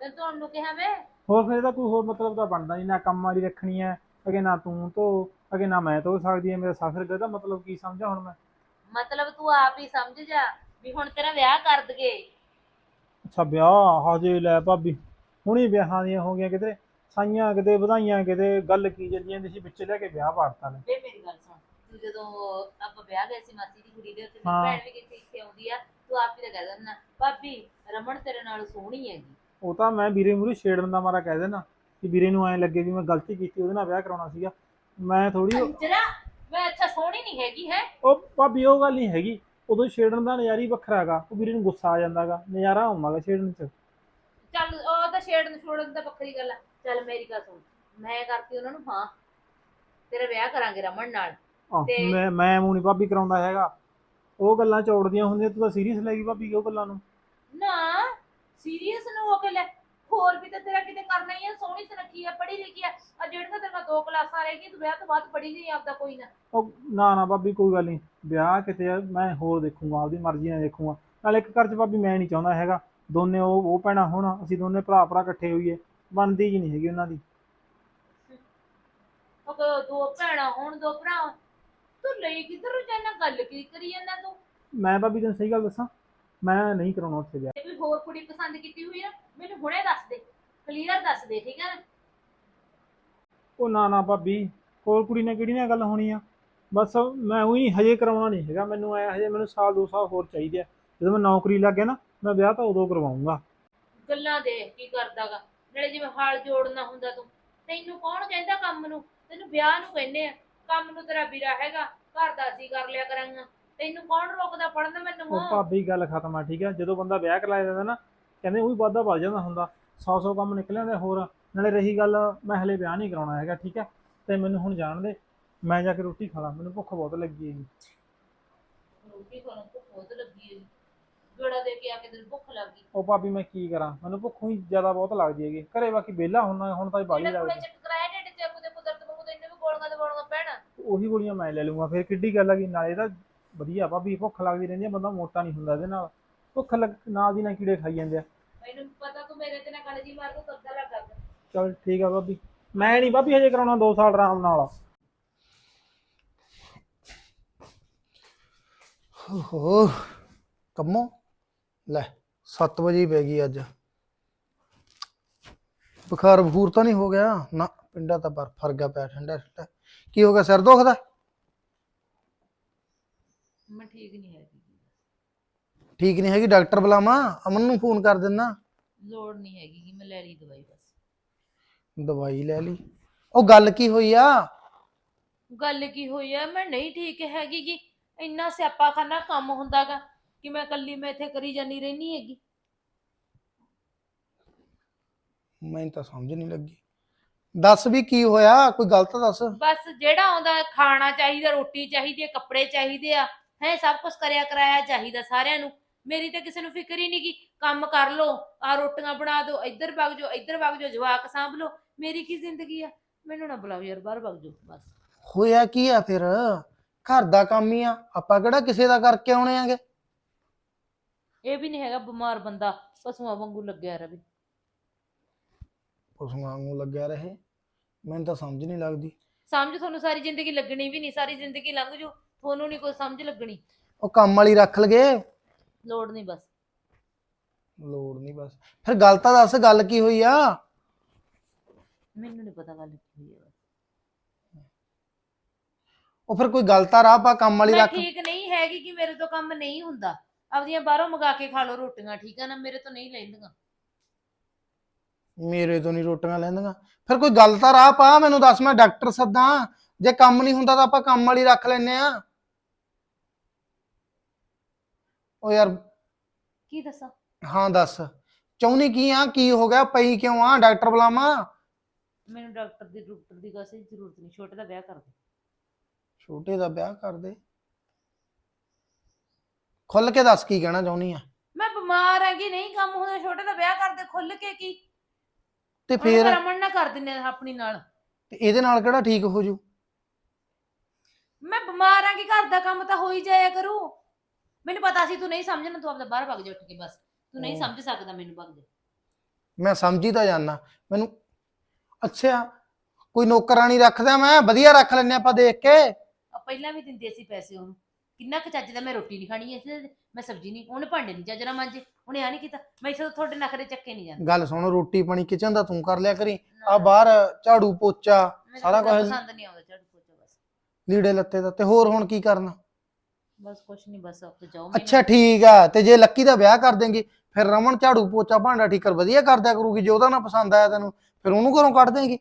ਤੇ ਧੋਣ ਨੂੰ ਕਿਹਾ ਮੈਂ? ਹੋਰ ਫਿਰ ਇਹਦਾ ਕੋਈ ਹੋਰ ਮਤਲਬ ਤਾਂ ਬਣਦਾ ਨਹੀਂ ਨਾ ਕੰਮ ਵਾਲੀ ਰੱਖਣੀ ਹੈ ਅਗੇ ਨਾ ਤੂੰ ਧੋ ਅਗੇ ਨਾ ਮੈਂ ਧੋ ਸਕਦੀ ਹੈ ਮੇਰਾ ਸਾਖਰ ਗਏ ਦਾ ਮਤਲਬ ਕੀ ਸਮਝਾ ਹੁਣ ਮੈਂ? ਮਤਲਬ ਤੂੰ ਆਪ ਹੀ ਸਮਝ ਜਾ ਵੀ ਹੁਣ ਤੇਰਾ ਵਿਆਹ ਕਰ ਦਗੇ ਅੱਛਾ ਵਿਆਹ? ਹਜੇ ਲੈ ਭਾਬੀ ਹੁਣੀ ਵਿਆਹਾਂ ਦੀਆਂ ਹੋ ਗਈਆਂ ਕਿਤੇ ਸਾਈਆਂ ਕਿਤੇ ਵਧਾਈਆਂ ਕਿਤੇ ਗੱਲ ਕੀ ਚੱਲੀ ਜਾਂਦੀ ਸੀ ਵਿੱਚ ਲੈ ਕੇ ਵਿਆਹ ਪਾੜਤਾ ਨੇ ਵੇ ਮੇਰੀ ਗੱਲ ਸੁਣ ਤੂੰ ਜਦੋਂ ਆਪਾਂ ਵਿਆਹ ਗਏ ਸੀ ਮਾਸੀ ਦੀ ਕੁੜੀ ਦੇ ਉੱਤੇ ਹਾਂ। ਮੇਰੀ ਭੈਣ ਵੀ ਕਿਤੇ ਇੱਥੇ ਆਉਂਦੀ ਆ ਤੂੰ ਆਪ ਹੀ ਤਾਂ ਕਹਿ ਦਿੰਦਾ ਭਾਬੀ ਰਮਨ ਤੇਰੇ ਨਾਲ ਸੋਹਣੀ ਹੈਗੀ। ਉਹ ਤਾਂ ਮੈਂ ਵੀਰੇ ਮੂਰੇ ਛੇੜਨ ਦਾ ਮਾਰਾ ਕਹਿ ਦੇਣਾ ਕਿ ਵੀਰੇ ਨੂੰ ਐਂ ਲੱਗੇ ਵੀ ਮੈਂ ਗਲਤੀ ਕੀਤੀ ਉਹਦੇ ਨਾਲ ਵਿਆਹ ਕਰਾਉਣਾ ਸੀਗਾ। ਮੈਂ ਥੋੜੀ ਮੈਂ ਅੱਛਾ ਸੋਹਣੀ ਨਹੀਂ ਹੈਗੀ ਹੈ? ਉਹ ਭਾਬੀ ਉਹ ਗੱਲ ਨਹੀਂ ਹੈਗੀ। ਉਦੋਂ ਛੇੜਨ ਦਾ ਨਜ਼ਾਰਾ ਹੀ ਵੱਖਰਾ ਹੈਗਾ। ਉਹ ਵੀਰੇ ਨੂੰ ਗੁੱਸਾ ਆ ਜਾਂਦਾਗਾ। ਨਜ਼ਾਰਾ ਆਉਂਦਾਗਾ ਛੇੜਨ ਚ। ਚੱਲ ਉਹ ਤਾਂ ਛੇੜਨ ਛੋੜਨ ਤਾਂ ਵੱਖਰੀ ਗੱਲ ਆ। ਚੱਲ ਮੇਰੀ ਗੱਲ ਸੁਣ। ਮੈਂ ਕਰਤੀ ਉਹਨਾਂ ਨੂੰ ਹਾਂ। ਤੇਰਾ ਵਿਆਹ ਕਰਾਂਗੇ ਰਮਨ ਨਾਲ। ਆਹ, ਤੇ- ਮੈਂ ਮੈਂ ਮੂੰਹ ਨਹੀਂ ਭਾਬੀ ਕਰਾਉਂਦਾ ਹੈਗਾ। ਉਹ ਗੱਲਾਂ ਚੌੜਦੀਆਂ ਹੁੰਦੀਆਂ ਤੂੰ ਤਾਂ ਸੀਰੀਅਸ ਲੈ ਗਈ ਭਾਬੀ ਉਹ ਗੱਲਾਂ ਨੂੰ। ਨਾ ਸੀਰੀਅਸ ਨੂੰ ਹੋ ਕੇ ਲੈ। ਹੋਰ ਵੀ ਤਾਂ ਤੇਰਾ ਕਿਤੇ ਕਰਨਾ ਹੀ ਆ ਸੋਹਣੀ ਸੁਨੱਖੀ ਆ ਪੜ੍ਹੀ ਲਿਖੀ ਆ। ਆ ਜਿਹੜੀਆਂ ਤੇਰੇ ਨਾਲ ਦੋ ਕਲਾਸਾਂ ਰਹਿ ਗਈ ਤੂੰ ਵਿਆਹ ਤੋਂ ਬਾਅਦ ਪੜ੍ਹੀ ਨਹੀਂ ਆਪਦਾ ਕੋਈ ਨਾ। ਉਹ ਨਾ ਨਾ ਭਾਬੀ ਕੋਈ ਗੱਲ ਨਹੀਂ। ਵਿਆਹ ਕਿਤੇ ਆ, ਮੈਂ ਹੋਰ ਦੇਖੂੰਗਾ ਆਪਦੀ ਮਰਜ਼ੀ ਨਾਲ ਦੇਖੂੰਗਾ। ਨਾਲ ਇੱਕ ਘਰ 'ਚ ਭਾਬੀ ਮੈਂ ਨਹੀਂ ਚਾਹੁੰਦਾ ਹੈਗਾ। ਦੋਨੇ ਉਹ ਉਹ ਭੈਣਾਂ ਹੋਣ ਅਸੀਂ ਦੋਨੇ ਭਰਾ ਭਰਾ ਇਕੱਠੇ ਹੋਈਏ। ਬਣਦੀ ਜੀ ਨਹੀਂ ਹੈਗੀ ਉਹਨਾਂ ਦੀ। ਉਹ ਕਹੋ ਦੋ ਭੈਣਾਂ ਹੋਣ ਦੋ ਭਰਾ ਹੋਣ। ਤੂੰ ਲਈ ਕਿੱਧਰ ਜਾਣਾ ਗੱਲ ਕੀ ਕਰੀ ਜਾਂਦਾ ਤੂੰ? ਮੈਂ ਭਾਬੀ ਤੈਨੂੰ ਸਹੀ ਗੱਲ ਦੱਸਾਂ? ਮੈਂ ਨਹੀਂ ਕਰਾਉਣਾ ਉੱਥੇ ਵਿਆਹ ਜੇ ਕੋਈ ਹੋਰ ਕੁੜੀ ਪਸੰਦ ਕੀਤੀ ਹੋਈ ਆ ਮੈਨੂੰ ਹੁਣੇ ਦੱਸ ਦੇ ਕਲੀਅਰ ਦੱਸ ਦੇ ਠੀਕ ਹੈ ਨਾ? ਉਹ ਨਾ ਨਾ ਭਾਬੀ ਹੋਰ ਕੁੜੀ ਨਾਲ ਕਿਹੜੀ ਨਾਲ ਗੱਲ ਹੋਣੀ ਆ ਬਸ ਮੈਂ ਉਹੀ ਹਜੇ ਕਰਾਉਣਾ ਨਹੀਂ ਹੈਗਾ ਮੈਨੂੰ ਐ ਹਜੇ ਮੈਨੂੰ ਸਾਲ ਦੋ ਸਾਲ ਹੋਰ ਚਾਹੀਦੇ ਆ। ਜਦੋਂ ਮੈਂ ਨੌਕਰੀ ਲੱਗ ਗਿਆ ਨਾ ਮੈਂ ਵਿਆਹ ਤਾਂ ਉਦੋਂ ਕਰਵਾਉਂਗਾ। ਗੱਲਾਂ ਦੇਖ ਕੀ ਕਰਦਾਗਾ ਨਾਲੇ ਜਿਵੇਂ ਹਾਲ ਜੋੜਨਾ ਹੁੰਦਾ ਤੂੰ ਤੈਨੂੰ ਕੌਣ ਕਹਿੰਦਾ ਕੰਮ ਨੂੰ? ਤੈਨੂੰ ਵਿਆਹ ਨੂੰ ਕਹਿੰਦੇ ਆ ਕੰਮ ਨੂੰ ਤੇਰਾ ਵੀਰਾ ਹੈਗਾ ਘਰ ਦਾ ਅਸੀਂ ਕਰ ਲਿਆ ਕਰਾਂਗਾ। ਤੈਨੂੰ ਕੌਣ ਰੋਕਦਾ ਪੜਨ ਮੈਨੂੰ ਉਹ ਭਾਬੀ ਗੱਲ ਖਤਮ ਆ ਠੀਕ ਆ? ਜਦੋਂ ਬੰਦਾ ਵਿਆਹ ਕਰਾ ਜਾਂਦਾ ਨਾ ਕਹਿੰਦੇ ਉਹ ਵੀ ਵਾਧਾ ਵੱਧ ਜਾਂਦਾ ਹੁੰਦਾ। 100 100 ਕੰਮ ਨਿਕਲ ਆਉਂਦੇ ਹੋਰ। ਨਾਲੇ ਰਹੀ ਗੱਲ ਮੈਂ ਹਲੇ ਵਿਆਹ ਨਹੀਂ ਕਰਾਉਣਾ ਹੈਗਾ ਠੀਕ ਆ? ਤੇ ਮੈਨੂੰ ਹੁਣ ਜਾਣ ਦੇ। ਮੈਂ ਜਾ ਕੇ ਰੋਟੀ ਖਾ ਲਾਂ ਮੈਨੂੰ ਭੁੱਖ ਬਹੁਤ ਲੱਗੀ ਹੈਗੀ। ਰੋਟੀ ਖਾਣ ਭੁੱਖ ਬਹੁਤ ਲੱਗੀ ਹੈ ਗੜਾ ਦੇ ਕੇ ਆ ਕੇ ਤੈਨੂੰ ਭੁੱਖ ਲੱਗ ਉਹ ਭਾਬੀ ਮੈਂ ਕੀ ਕਰਾਂ? ਮੈਨੂੰ ਭੁੱਖ ਹੀ ਜ਼ਿਆਦਾ ਬਹੁਤ ਲੱਗਦੀ ਹੈਗੀ। ਘਰੇ ਬਾਕੀ ਵਿਹਲਾ ਹੁਣ ਹੁਣ ਤਾਂ ਬਾਲੀ ਜਿਹੜਾ ਲੱਗਦੀ ਚੱਕ ਕਰਾਇਆ ਢਿੱਡ ਤੇ ਕੁਦੇ ਕੁਦਰਤ ਵਾਂਗੂ ਤੈਨੂੰ ਵੀ ਗੋਲੀਆਂ ਤੇ ਗੋਲੀਆਂ ਪੈਣਾ। ਉਹੀ ਗੋਲੀਆਂ ਮੈਂ ਲੈ ਲੂੰਗਾ ਫਿਰ ਕਿੱਡੀ ਗੱਲ ਹੈਗੀ? ਨਾਲੇ ਤਾਂ ਵਧੀਆ ਭਾਬੀ ਭੁੱਖ ਲੱਗਦੀ ਰਹਿੰਦੀ ਆ ਬੰਦਾ ਮੋਟਾ ਨਹੀਂ ਹੁੰਦਾ ਇਹਦੇ ਨਾਲ। ਭੁੱਖ ਲੱਗ ਨਾਲ ਦੀ ਨਾਲ ਕੀੜੇ ਖਾਈ ਜਾਂਦੇ ਆ। ਮੈਨੂੰ ਪਤਾ ਤੂੰ ਮੇਰੇ ਤੇ ਨਾ ਗੱਲ ਜੀ ਮਾਰ ਕੇ ਕਰਦਾ ਲੱਗ ਚਲ ਠੀਕ ਆ ਭਾਬੀ। ਮੈਂ ਨਹੀਂ ਭਾਬੀ ਹਜੇ ਕਰਾਉਣਾ 2 ਸਾਲ ਆਰਾਮ ਨਾਲ। ਓਹੋ ਕੰਮੋ? ਲੈ 7 ਵਜੇ ਹੀ ਪੈ ਗਈ ਅੱਜ। ਬੁਖਾਰ ਬਖੂਰ ਤਾਂ ਨਹੀਂ ਹੋ ਗਿਆ? ਨਾ ਪਿੰਡਾ ਤਾਂ ਬਰਫ ਫਰ ਗਿਆ ਪਿਆ ਠੰਡਾ ਠੰਡਾ ਕੀ ਹੋ ਗਿਆ ਸਿਰ ਦੁਖਦਾ? ਠੀਕ ਨਹੀਂ ਹੈਗੀ ਠੀਕ ਨਹੀਂ ਹੈਗੀ ਡਾਕਟਰ ਬੁਲਾਵਾਂ ਅਮਨ ਨੂੰ ਫੋਨ ਕਰ ਦਿੰਦਾ ਲੋੜ ਨਹੀਂ ਹੈਗੀ ਕਿ ਮੈਂ ਲੈ ਲਈ ਦਵਾਈ ਬਸ। ਦਵਾਈ ਲੈ ਲਈ। ਉਹ ਗੱਲ ਕੀ ਹੋਈ ਆ? ਗੱਲ ਕੀ ਹੋਈ ਆ ਮੈਂ ਨਹੀਂ ਠੀਕ ਹੈਗੀ ਕਿ ਇੰਨਾ ਸਿਆਪਾ ਖਾਨਾ ਕੰਮ ਹੁੰਦਾਗਾ ਕਿ ਮੈਂ ਇਕੱਲੀ ਮੈਂ ਇੱਥੇ ਕਰੀ ਜਾਨੀ ਰਹਿਣੀ ਹੈਗੀ। ਮੈਨੂੰ ਤਾਂ ਸਮਝ ਨਹੀਂ ਲੱਗੀ। ਦੱਸ ਵੀ ਕੀ ਹੋਇਆ ਕੋਈ ਗੱਲ ਤਾਂ ਦੱਸ? ਬਸ ਜਿਹੜਾ ਆਉਂਦਾ ਖਾਣਾ ਚਾਹੀਦਾ ਰੋਟੀ ਚਾਹੀਦੀ ਹੈ ਕੱਪੜੇ ਚਾਹੀਦੇ ਆ। ਹੈ ਸਭ ਕੁਝ ਕਰਿਆ ਕਰਾਇਆ ਚਾਹੀਦਾ ਸਾਰਿਆਂ ਨੂੰ। ਮੇਰੀ ਤਾਂ ਕਿਸੇ ਨੂੰ ਫਿਕਰ ਹੀ ਨਹੀਂ ਕਿ ਕੰਮ ਕਰ ਲੋ ਆ ਰੋਟੀਆਂ ਬਣਾ ਦਿਓ ਇੱਧਰ ਵਗ ਜਾਓ ਇੱਧਰ ਵਗ ਜਾਓ ਜਵਾਕ ਸਾਂਭ ਲਓ। ਮੇਰੀ ਕੀ ਜ਼ਿੰਦਗੀ ਆ? ਮੈਨੂੰ ਨਾ ਬੁਲਾਓ ਯਾਰ ਬਾਹਰ ਵਗ ਜਾਓ ਬਸ। ਹੋਇਆ ਕੀ ਆ ਫਿਰ? ਘਰ ਦਾ ਕੰਮ ਹੀ ਆ। ਆਪਾਂ ਕਿਹੜਾ ਕਿਸੇ ਦਾ ਕਰਕੇ ਆਉਣੇ ਆਂਗੇ? ਇਹ ਵੀ ਨਹੀਂ ਹੈਗਾ ਬਿਮਾਰ ਬੰਦਾ ਪਸ਼ੂਆਂ ਵਾਂਗੂ ਲੱਗਿਆ ਰਵੇ ਪਸ਼ੂਆਂ ਨੂੰ ਲੱਗਿਆ ਰਹੇ? ਮੈਨੂੰ ਤਾਂ ਸਮਝ ਨਹੀਂ ਲੱਗਦੀ। ਸਮਝ ਤੁਹਾਨੂੰ ਸਾਰੀ ਜ਼ਿੰਦਗੀ ਲੱਗਣੀ ਵੀ ਨਹੀਂ ਸਾਰੀ ਜ਼ਿੰਦਗੀ ਲੰਘ ਜੂ ਤੁਹਾਨੂੰ ਨਹੀਂ ਕੋਈ ਸਮਝ ਲੱਗਣੀ। ਉਹ ਕੰਮ ਵਾਲੀ ਰੱਖ ਲਗੇ? ਲੋੜ ਨਹੀਂ ਬਸ। ਲੋੜ ਨਹੀਂ ਬਸ। ਫਿਰ ਗੱਲ ਤਾਂ ਦੱਸ ਗੱਲ ਕੀ ਹੋਈ ਆ? ਮੈਨੂੰ ਨਹੀਂ ਪਤਾ ਗੱਲ ਕੀ ਹੋਈ ਉਹ ਫਿਰ ਕੋਈ ਗੱਲ ਤਾਂ ਰਾਹ ਪਾ ਕੰਮ ਵਾਲੀ ਮੈਂ ਰੱਖ। ਠੀਕ ਨਹੀਂ ਹੈਗੀ ਕਿ ਮੇਰੇ ਤੋਂ ਕੰਮ ਨਹੀਂ ਹੁੰਦਾ। ਆਪਦੀਆਂ ਬਾਹਰੋਂ ਮੰਗਾ ਕੇ ਖਾ ਲਓ ਰੋਟੀਆਂ ਠੀਕ ਆ ਨਾ? ਮੇਰੇ ਤੋਂ ਨਹੀਂ ਲੈਂਦੀਆਂ। ਮੇਰੇ ਤੋਂ ਨਹੀਂ ਰੋਟੀਆਂ ਲੈਂਦੀਆਂ। ਫਿਰ ਕੋਈ ਗੱਲ ਤਾਂ ਰਾਹ ਪਾ ਮੈਨੂੰ ਦੱਸ ਮੈਂ ਡਾਕਟਰ ਸੱਦਾਂ। ਜੇ ਕੰਮ ਨਹੀਂ ਹੁੰਦਾ ਤਾਂ ਆਪਾਂ ਕੰਮ ਵਾਲੀ ਰੱਖ ਲੈਨੇ ਆ। ਉਹ ਯਾਰ ਕੀ ਦੱਸਾਂ? ਹਾਂ ਦੱਸ। ਚਾਹੁੰਦੀ ਕੀ ਆ? ਕੀ ਹੋ ਗਿਆ? ਪਈ ਕਿਉਂ ਆ? ਡਾਕਟਰ ਬੁਲਾਵਾਂ? ਮੈਨੂੰ ਡਾਕਟਰ ਦੀ ਡਾਕਟਰ ਦੀ ਕਿਸੇ ਜ਼ਰੂਰਤ ਨਹੀਂ। ਛੋਟੇ ਦਾ ਵਿਆਹ ਕਰ ਦੇ। ਛੋਟੇ ਦਾ ਵਿਆਹ ਕਰ ਦੇ। ਖੁੱਲ ਕੇ ਦੱਸ ਕੀ ਕਹਿਣਾ ਚਾਹੁੰਦੀ ਆ? ਮੈਂ ਬਿਮਾਰ ਹੈਗੀ ਨਹੀਂ ਕੰਮ ਹੁੰਦਾ। ਛੋਟੇ ਦਾ ਵਿਆਹ ਕਰ ਦੇ ਖੁੱਲ ਕੇ ਕੀ? ਤੇ ਫੇਰ? ਰਮਣ ਨਾ ਕਰ ਦਿੰਨੇ ਆਪਣੀ ਨਾਲ। ਤੇ ਇਹਦੇ ਨਾਲ ਕਿਹੜਾ ਠੀਕ ਹੋ ਜੂ? ਮੈਂ ਬਿਮਾਰ ਹਾਂ ਕਿ ਘਰ ਦਾ ਕੰਮ ਤਾਂ ਹੋ ਹੀ ਜਾਇਆ ਕਰੂ। ਮੈਨੂੰ ਪਤਾ ਸੀ ਤੂੰ ਨਹੀਂ ਸਮਝਣਾ ਤੂੰ ਆਪਦਾ ਬਾਹਰ ਭੱਗ ਜਾ ਉੱਠ ਕੇ ਬਸ। ਤੂੰ ਨਹੀਂ। ਸਮਝ ਸਕਦਾ ਮੈਨੂੰ ਭੱਗ ਜਾ ਮੈਂ ਸਮਝੀ ਤਾਂ ਜਾਨਾ ਮੈਨੂੰ ਅੱਛਾ ਕੋਈ ਨੌਕਰਾਨੀ ਰੱਖਦਾ ਮੈਂ ਵਧੀਆ ਰੱਖ ਲੈਨੇ ਆਪਾਂ ਦੇਖ ਕੇ। ਆ ਪਹਿਲਾਂ ਵੀ ਦਿੰਦੇ ਸੀ ਪੈਸੇ ਉਹਨੂੰ। ਕਿੰਨਾ ਕੁ ਚੱਜ ਦਾ ਮੈਂ ਰੋਟੀ ਨਹੀਂ ਖਾਣੀ ਐ ਮੈਂ ਸਬਜ਼ੀ ਨਹੀਂ ਉਹਨੇ ਭਾਂਡੇ ਨਹੀਂ ਚੱਜ ਨਾਲ ਮਾਂਜੇ। ਉਹਨੇ ਆ ਨਹੀਂ ਕੀਤਾ। ਮੈਂ ਇਥੇ ਤੁਹਾਡੇ ਨਖਰੇ ਚੱਕੇ ਨਹੀਂ ਜਾਂਦੇ। ਗੱਲ ਸੁਣ ਰੋਟੀ ਪਾਣੀ ਕਿਚਨ ਦਾ ਤੂੰ ਕਰ ਲਿਆ ਕਰੀ। ਆ ਬਾਹਰ ਝਾੜੂ ਪੋਚਾ ਸਾਰਾ ਤਾਂ ਕੁਝ ਪਸੰਦ ਨਹੀਂ ਆਉਂਦਾ ਝਾੜੂ ਪੋਚਾ ਬਸ। ਲੀੜੇ ਲੱਤੇ ਦਾ। ਤੇ ਹੋਰ ਹੁਣ ਕੀ ਕਰਨਾ? ਬਸ ਕੁਛ ਨਹੀਂ ਬਸ ਆਪ ਜਾਓ ਅੱਛਾ ਠੀਕ ਆ ਤੇ ਜੇ ਲੱਕੀ ਦਾ ਵਿਆਹ ਕਰ ਦੇਂਗੀ ਫਿਰ ਰਮਨ ਝਾੜੂ ਪੋਚਾ ਭਾਂਡਾ ਠੀਕਰ ਵਧੀਆ ਕਰਦਿਆ ਕਰੂਗੀ ਜੇ ਉਹਦਾ ਨਾ ਪਸੰਦ ਆਇਆ ਤੈਨੂੰ ਫਿਰ ਉਹਨੂੰ ਘਰੋਂ ਕੱਢ ਦੇਂਗੀ?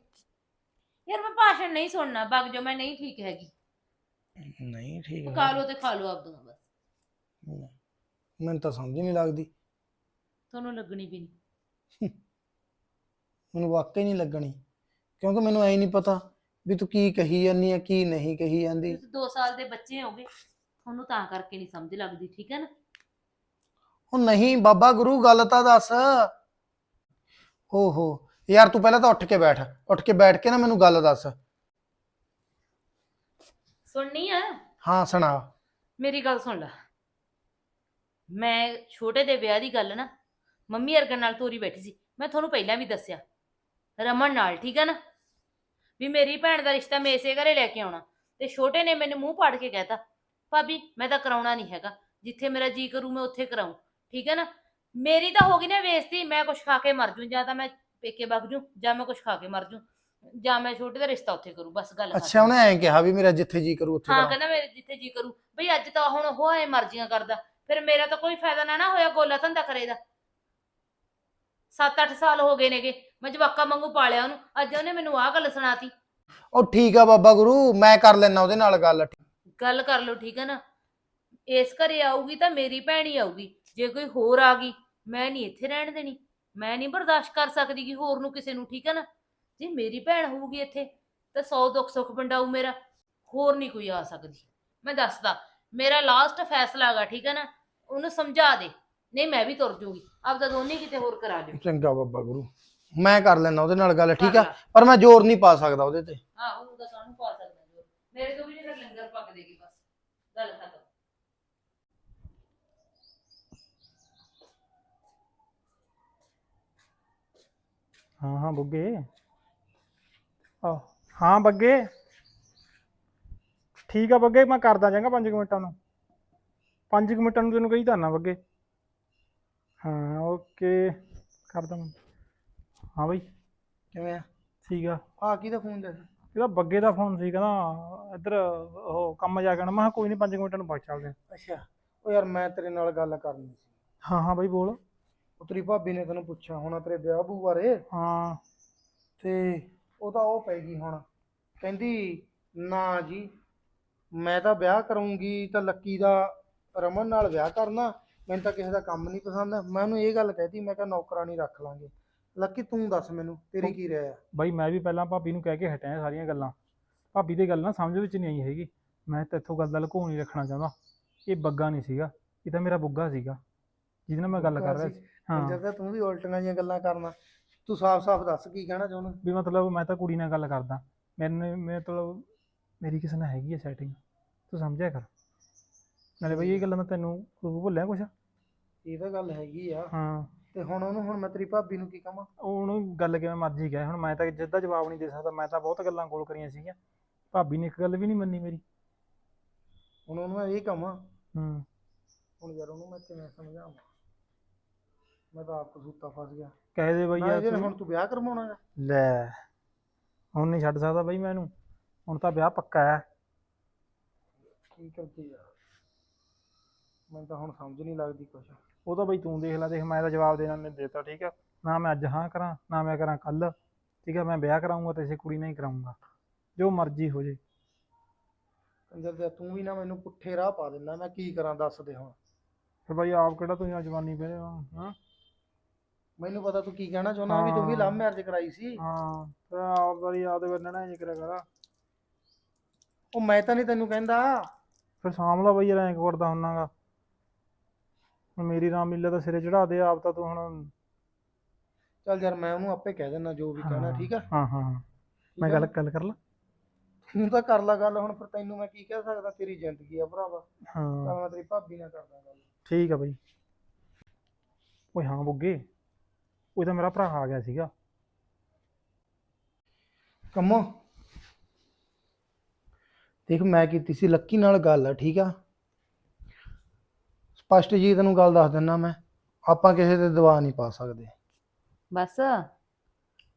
ਯਾਰ ਮੈਂ ਭਾਸ਼ਣ ਨਹੀਂ ਸੁਣਨਾ ਭੱਗ ਜਾਓ ਮੈਂ ਨਹੀਂ ਠੀਕ ਹੈਗੀ। ਨਹੀਂ ਠੀਕ ਖਾ ਲਓ ਤੇ ਖਾ ਲਓ ਆਪਦਾ ਬਸ। ਮੈਨੂੰ ਤਾਂ ਸਮਝ ਨਹੀਂ ਲੱਗਦੀ। ਤੁਹਾਨੂੰ ਲੱਗਣੀ ਵੀ ਨਹੀਂ ਮੈਨੂੰ ਵਾਕਈ ਨਹੀਂ ਲੱਗਣੀ ਕਿਉਂਕਿ ਮੈਨੂੰ ਐ ਨਹੀਂ ਪਤਾ ਵੀ ਤੂੰ ਕੀ ਕਹੀ ਜਾਂਦੀ ਆ ਕੀ ਨਹੀਂ ਕਹੀ ਜਾਂਦੀ। ਤੁਸੀਂ 2 ਸਾਲ ਦੇ ਬੱਚੇ ਹੋਗੇ। ਤੁਹਾਨੂੰ ਤਾਂ ਕਰਕੇ ਨਹੀਂ ਸਮਝ ਲੱਗਦੀ ਠੀਕ ਹੈ ਨਾ? ਉਹ ਨਹੀਂ ਬਾਬਾ ਗੁਰੂ ਗੱਲ ਤਾਂ ਦੱਸ। ਓਹੋ ਯਾਰ ਤੂੰ ਪਹਿਲਾਂ ਤਾਂ ਉੱਠ ਕੇ ਬੈਠ ਉੱਠ ਕੇ ਬੈਠ ਕੇ ਨਾ ਮੈਨੂੰ ਗੱਲ ਦੱਸ। ਸੁਣਨੀ ਆ? ਹਾਂ ਸੁਣਾ। ਮੇਰੀ ਗੱਲ ਸੁਣ ਲੈ। ਮੈਂ ਛੋਟੇ ਦੇ ਵਿਆਹ ਦੀ ਗੱਲ ਨਾ ਮੰਮੀ ਅਰਗਨ ਨਾਲ ਤੋਰੀ ਬੈਠੀ ਸੀ। ਮੈਂ ਤੁਹਾਨੂੰ ਪਹਿਲਾਂ ਵੀ ਦੱਸਿਆ ਰਮਨ ਨਾਲ ਠੀਕ ਆ ਨਾ? ਵੀ ਮੇਰੀ ਭੈਣ ਦਾ ਰਿਸ਼ਤਾ ਮੈਂ ਇਸੇ ਘਰੇ ਲੈ ਕੇ ਆਉਣਾ ਤੇ ਛੋਟੇ ਨੇ ਮੈਨੂੰ ਮੂੰਹ ਪਾੜ ਕੇ ਕਹਿਤਾ ਭਾਬੀ ਮੈਂ ਤਾਂ ਕਰਾਉਣਾ ਨਹੀਂ ਹੈਗਾ। ਜਿੱਥੇ ਮੇਰਾ ਜੀ ਕਰੂ ਮੈਂ ਉੱਥੇ ਕਰਾਉਂ ਠੀਕ ਹੈ ਨਾ? ਮੇਰੀ ਤਾਂ ਹੋ ਗਈ ਨਾ ਬੇਇੱਜ਼ਤੀ। ਮੈਂ ਕੁਝ ਖਾ ਕੇ ਮਰ ਜੂ ਜਾਂ ਤਾਂ ਮੈਂ ਪੇਕੇ ਵਗ ਜੂ ਜਾਂ ਮੈਂ ਕੁਝ ਖਾ ਕੇ ਮਰ ਜੂ ਜਾਂ ਮੈਂ ਛੋਟੇ ਦਾ ਰਿਸ਼ਤਾ ਉੱਥੇ ਕਰੂ ਬਸ ਗੱਲ ਅੱਛਾ ਉਹਨੇ ਐਂ ਕਿਹਾ ਵੀ ਮੇਰਾ ਜਿੱਥੇ ਜੀ ਕਰੂ ਉੱਥੇ ਹਾਂ ਕਰਾਂ। ਕਹਿੰਦਾ ਮੇਰੇ ਜਿੱਥੇ ਜੀ ਕਰੂ। ਬਈ ਅੱਜ ਤਾਂ ਹੁਣ ਉਹ ਐ ਮਰਜ਼ੀਆਂ ਕਰਦਾ। ਫਿਰ ਮੇਰਾ ਤਾਂ ਕੋਈ ਫਾਇਦਾ ਨਾ ਨਾ ਹੋਇਆ ਗੋਲਾ ਧੰਦਾ ਕਰੇ ਦਾ। 7-8 ਸਾਲ ਹੋ ਗਏ ਨੇਗੇ। ਮੈਂ ਜਵਾਕਾ ਵਾਂਗੂ ਪਾਲਿਆ ਉਹਨੂੰ। ਅੱਜ ਉਹਨੇ ਮੈਨੂੰ ਆਹ ਗੱਲ ਸੁਣਾਤੀ। ਉਹ ਠੀਕ ਆ ਬਾਬਾ ਗੁਰੂ ਮੈਂ ਕਰ ਲੈਣਾ ਉਹਦੇ ਨਾਲ ਗੱਲ ਗੱਲ ਕਰ ਲਓ ਠੀਕ ਹੈ ਨਾ? ਇਸ ਘਰੇ ਆਊਗੀ ਤਾਂ ਮੇਰੀ ਭੈਣ ਹੀ ਆਊਗੀ। ਜੇ ਕੋਈ ਹੋਰ ਆ ਗਈ ਮੈਂ ਨਹੀਂ ਇੱਥੇ ਰਹਿਣ ਦੇਣੀ। ਮੈਂ ਨਹੀਂ ਬਰਦਾਸ਼ਤ ਕਰ ਸਕਦੀ ਕਿ ਹੋਰ ਨੂੰ ਕਿਸੇ ਨੂੰ ਠੀਕ ਹੈ ਨਾ? ਜੇ ਮੇਰੀ ਭੈਣ ਹੋਊਗੀ ਇੱਥੇ ਤਾਂ 100 ਦੁੱਖ ਸੁੱਖ ਵੰਡਾਊ ਮੇਰਾ। ਹੋਰ ਨਹੀਂ ਕੋਈ ਆ ਸਕਦੀ। ਮੈਂ ਦੱਸਦਾ ਮੇਰਾ ਲਾਸਟ ਫੈਸਲਾ ਹੈਗਾ ਠੀਕ ਹੈ ਨਾ? ਉਹਨੂੰ ਸਮਝਾ ਦੇ। ਨਹੀਂ ਮੈਂ ਵੀ ਤੁਰ ਜੂਗੀ। ਆਪਦਾ ਦੋਨੇ ਕਿਤੇ ਹੋਰ ਕਰਾ ਲਿਓ। ਚੰਗਾ ਬਾਬਾ ਗੁਰੂ। ਮੈਂ ਕਰ ਲੈਣਾ ਉਹਦੇ ਨਾਲ ਗੱਲ ਠੀਕ ਆ। ਪਰ ਮੈਂ ਜ਼ੋਰ ਨਹੀਂ ਪਾ ਸਕਦਾ ਉਹਦੇ ਤੇ। ਹਾਂ ਉਹਨੂੰ ਤਾਂ ਕਾਹਨੂੰ ਪਾ ਸਕਦਾ। ਮੇਰੇ ਤੋਂ ਵੀ ਜਿਹੜਾ ਲੰਗਰ ਪੱਕ ਦੇਗੀ ਬਸ। ਗੱਲ ਖਤਮ। ਹਾਂ ਹਾਂ ਬੁੱਗੇ। ਆ ਹਾਂ ਬੱਗੇ। ਠੀਕ ਆ ਬੱਗੇ ਮੈਂ ਕਰਦਾ ਜਾਂਗਾ 5 ਮਿੰਟਾਂ ਨੂੰ। 5 ਮਿੰਟਾਂ ਨੂੰ ਤੈਨੂੰ ਕਹੀ ਤਾਂ ਨਾ ਬੱਗੇ। ਹਾਂ ਓਕੇ। ਕਰਦਾ ਮੈਂ। ਹਾਂ ਬਈ। ਕਿਵੇਂ ਆ? ਸੀਗਾ ਆ। ਕਿਹਦਾ ਫੋਨ ਦੇ? ਇਹਦਾ ਬੱਗੇ ਦਾ ਫੋਨ ਸੀ ਕਹਿੰਦਾ ਇੱਧਰ ਉਹ ਕੰਮ ਜਾ ਕੇ ਆਉਣਾ। ਮੈਂ ਕਿਹਾ ਕੋਈ ਨਹੀਂ 5 ਮਿੰਟਾਂ ਨੂੰ ਬਾਅਦ ਚੱਲਦੇ ਹਾਂ। ਅੱਛਾ। ਉਹ ਯਾਰ ਮੈਂ ਤੇਰੇ ਨਾਲ ਗੱਲ ਕਰਨੀ ਸੀ। ਹਾਂ ਹਾਂ ਬਈ ਬੋਲ। ਉਹ ਤੇਰੀ ਭਾਬੀ ਨੇ ਤੈਨੂੰ ਪੁੱਛਿਆ ਹੋਣਾ ਤੇਰੇ ਵਿਆਹ ਬੂ ਬਾਰੇ? ਹਾਂ। ਤੇ ਉਹ ਤਾਂ ਉਹ ਪੈ ਗਈ ਹੁਣ। ਕਹਿੰਦੀ ਨਾ ਜੀ ਮੈਂ ਤਾਂ ਵਿਆਹ ਕਰੂੰਗੀ ਤਾਂ ਲੱਕੀ ਦਾ ਰਮਨ ਨਾਲ ਵਿਆਹ ਕਰਨਾ। ਮੈਨੂੰ ਤਾਂ ਕਿਸੇ ਦਾ ਕੰਮ ਨਹੀਂ ਪਸੰਦ। ਮੈਂ ਉਹਨੂੰ ਇਹ ਗੱਲ ਕਹਿਤੀ ਮੈਂ ਕਿਹਾ ਨੌਕਰਾਨੀ ਰੱਖ ਲਾਂਗੇ। ਲੱਕੀ ਤੂੰ ਦੱਸ ਮੈਨੂੰ ਤੇਰੀ ਕੀ ਰਾਏ ਆ? ਬਾਈ ਮੈਂ ਵੀ ਪਹਿਲਾਂ ਭਾਬੀ ਨੂੰ ਕਹਿ ਕੇ ਹਟਿਆ ਸਾਰੀਆਂ ਗੱਲਾਂ। ਭਾਬੀ ਦੀ ਗੱਲ ਨਾ ਸਮਝ ਵਿੱਚ ਨਹੀਂ ਆਈ ਹੈਗੀ। ਮੈਂ ਤਾਂ ਇੱਥੋਂ ਗੱਲ ਦਾ ਲੁਕੋ ਨਹੀਂ ਰੱਖਣਾ ਚਾਹੁੰਦਾ। ਇਹ ਬੱਗਾ ਨਹੀਂ ਸੀਗਾ। ਇਹ ਤਾਂ ਮੇਰਾ ਬੁੱਗਾ ਸੀਗਾ। ਜਿਹਦੇ ਨਾਲ ਮੈਂ ਗੱਲ ਕਰ ਰਿਹਾ ਸੀ। ਹਾਂ। ਜਦ ਤੂੰ ਵੀ ਉਲਟੀਆਂ ਜੀਆਂ ਗੱਲਾਂ ਕਰਨਾ ਤੂੰ ਸਾਫ਼-ਸਾਫ਼ ਦੱਸ ਕੀ ਕਹਿਣਾ ਚਾਹੁੰਦਾ? ਵੀ ਮਤਲਬ ਮੈਂ ਤਾਂ ਕੁੜੀ ਨਾਲ ਗੱਲ ਕਰਦਾ। ਮੈਨੇ ਮਤਲਬ ਮੇਰੀ ਕਿਸੇ ਨਾਲ ਹੈਗੀ ਹੈ ਸੈਟਿੰਗ ਤੂੰ ਸਮਝਿਆ ਕਰ। ਨਾਲੇ ਬਈ ਇਹ ਗੱਲਾਂ ਮੈਂ ਤੈਨੂੰ ਭੁੱਲਿਆ ਕੁਛ? ਇਹ ਤਾਂ ਗੱਲ ਹੈਗੀ ਆ। ਹਾਂ। ਤੇ ਹੁਣ ਉਹਨੂੰ ਹੁਣ ਮੈਂ ਤੇਰੀ ਭਾਬੀ ਨੂੰ ਕੀ ਕਹਾਂ ਉਹ ਉਹਨੂੰ ਗੱਲ ਕਿਵੇਂ ਮਰਜ਼ੀ ਕਹੇ ਹੁਣ ਮੈਂ ਤਾਂ ਜਿੱਦਾਂ ਜਵਾਬ ਨਹੀਂ ਦੇ ਸਕਦਾ ਮੈਂ ਤਾਂ ਬਹੁਤ ਗੱਲਾਂ ਗੋਲ ਕਰੀਆਂ ਸੀਗੀਆਂ। ਭਾਬੀ ਨੇ ਇੱਕ ਗੱਲ ਵੀ ਨਹੀਂ ਮੰਨੀ ਮੇਰੀ। ਹੁਣ ਉਹਨੂੰ ਮੈਂ ਇਹ ਕਹਾਂ ਹੂੰ। ਹੁਣ ਯਾਰ ਉਹਨੂੰ ਮੈਂ ਕਿਵੇਂ ਸਮਝਾਵਾਂ? ਮੈਂ ਤਾਂ ਆਪ ਕਸੂਤਾ ਫਸ ਗਿਆ। ਕਹਿ ਦੇ ਬਈ ਮੈਂ ਯਾਰ ਜੇ ਤੂੰ- ਹੁਣ ਤੂੰ ਵਿਆਹ ਕਰਵਾਉਣਾ ਹੈ। ਲੈ ਹੁਣ ਨਹੀਂ ਛੱਡ ਸਕਦਾ ਬਈ ਮੈਨੂੰ ਹੁਣ ਤਾਂ ਵਿਆਹ ਪੱਕਾ ਹੈ। ਕੀ ਕਰਦੀ ਯਾਰ ਮੈਨੂੰ ਤਾਂ ਹੁਣ ਸਮਝ ਨਹੀਂ ਲੱਗਦੀ ਕੁਛ। ਉਹ ਤਾਂ ਬਈ ਤੂੰ ਦੇਖ ਲੈ ਦੇਖ ਮੈਂ ਤਾਂ ਜਵਾਬ ਦੇਣਾ ਨਹੀਂ ਦੇਤਾ ਠੀਕ ਹੈ ਨਾ ਮੈਂ ਅੱਜ ਹਾਂ ਕਰਾਂ ਨਾ ਮੈਂ ਕਰਾਂ ਕੱਲ ਠੀਕ ਹੈ ਮੈਂ ਵਿਆਹ ਕਰਾਉਂਗਾ ਤੇ ਇਸੇ ਕੁੜੀ ਨਾਲ ਹੀ ਕਰਾਉਂਗਾ ਜੋ ਮਰਜ਼ੀ ਹੋ ਜੇ। ਕੰਜਰ ਦੇ ਤੂੰ ਵੀ ਨਾ ਮੈਨੂੰ ਪੁੱਠੇ ਰਾਹ ਪਾ ਦਿੰਦਾ ਮੈਂ ਕੀ ਕਰਾਂ ਦੱਸ ਦੇ ਹੁਣ। ਫਿਰ ਬਈ ਆਪ ਕਿਹੜਾ ਤੂੰ ਜਵਾਨੀ ਪਏ ਹਾਂ ਮੈਨੂੰ ਪਤਾ ਤੂੰ ਕੀ ਕਹਿਣਾ ਚਾਹੁੰਦਾ ਵੀ ਤੂੰ ਵੀ ਲਵ ਮੈਰਿਜ ਕਰਾਈ ਸੀ। ਹਾਂ ਤੇ ਆਪ ਵਾਲੀ ਆਪਦੇ ਬੰਨਣਾ ਹੀ ਕਰਿਆ ਕਰ। ਉਹ ਮੈਂ ਤਾਂ ਨਹੀਂ ਤੈਨੂੰ ਕਹਿੰਦਾ। ਫਿਰ ਸਾਂਭਲਾ ਬਈ ਯਾਰ ਐਂ ਕਰਦਾ ਹੁੰਨਾਗਾ ਹੁਣ ਮੇਰੀ ਰਾਮ ਲੀਲਾ ਤਾਂ ਸਿਰੇ ਚੜਾ ਦੇ ਆਪ ਤਾਂ ਤੂੰ ਹੁਣ ਚੱਲ ਯਾਰ ਮੈਂ ਉਹਨੂੰ ਆਪੇ ਕਹਿ ਦਿੰਦਾ ਜੋ ਵੀ ਕਹਿਣਾ ਠੀਕ ਆ? ਹਾਂ ਹਾਂ ਹਾਂ। ਮੈਂ ਗੱਲ ਗੱਲ ਕਰ ਲਾ? ਤੂੰ ਤਾਂ ਕਰ ਲੈ ਗੱਲ ਹੁਣ ਫਿਰ ਤੈਨੂੰ ਮੈਂ ਕੀ ਕਹਿ ਸਕਦਾ ਤੇਰੀ ਜ਼ਿੰਦਗੀ ਆ ਭਰਾਵਾ। ਹਾਂ। ਤਾਂ ਮੈਂ ਤੇਰੀ ਭਾਬੀ ਨਾਲ ਕਰਦਾ ਗੱਲ। ਠੀਕ ਆ ਬਈ। ਓਏ ਹਾਂ ਬੁੱਗੇ ਉਹ ਤਾਂ ਮੇਰਾ ਭਰਾ ਆ ਗਿਆ ਸੀਗਾ। ਕੰਮੋ। ਦੇਖ ਮੈਂ ਕੀਤੀ ਸੀ ਲੱਕੀ ਨਾਲ ਗੱਲ ਠੀਕ ਆ? ਸਪਸ਼ਟ ਜੀ ਤੈਨੂੰ ਗੱਲ ਦੱਸ ਦਿੰਦਾ ਮੈਂ ਆਪਾਂ ਕਿਸੇ ਤੇ ਦਵਾ ਨਹੀਂ ਪਾ ਸਕਦੇ। ਬਸ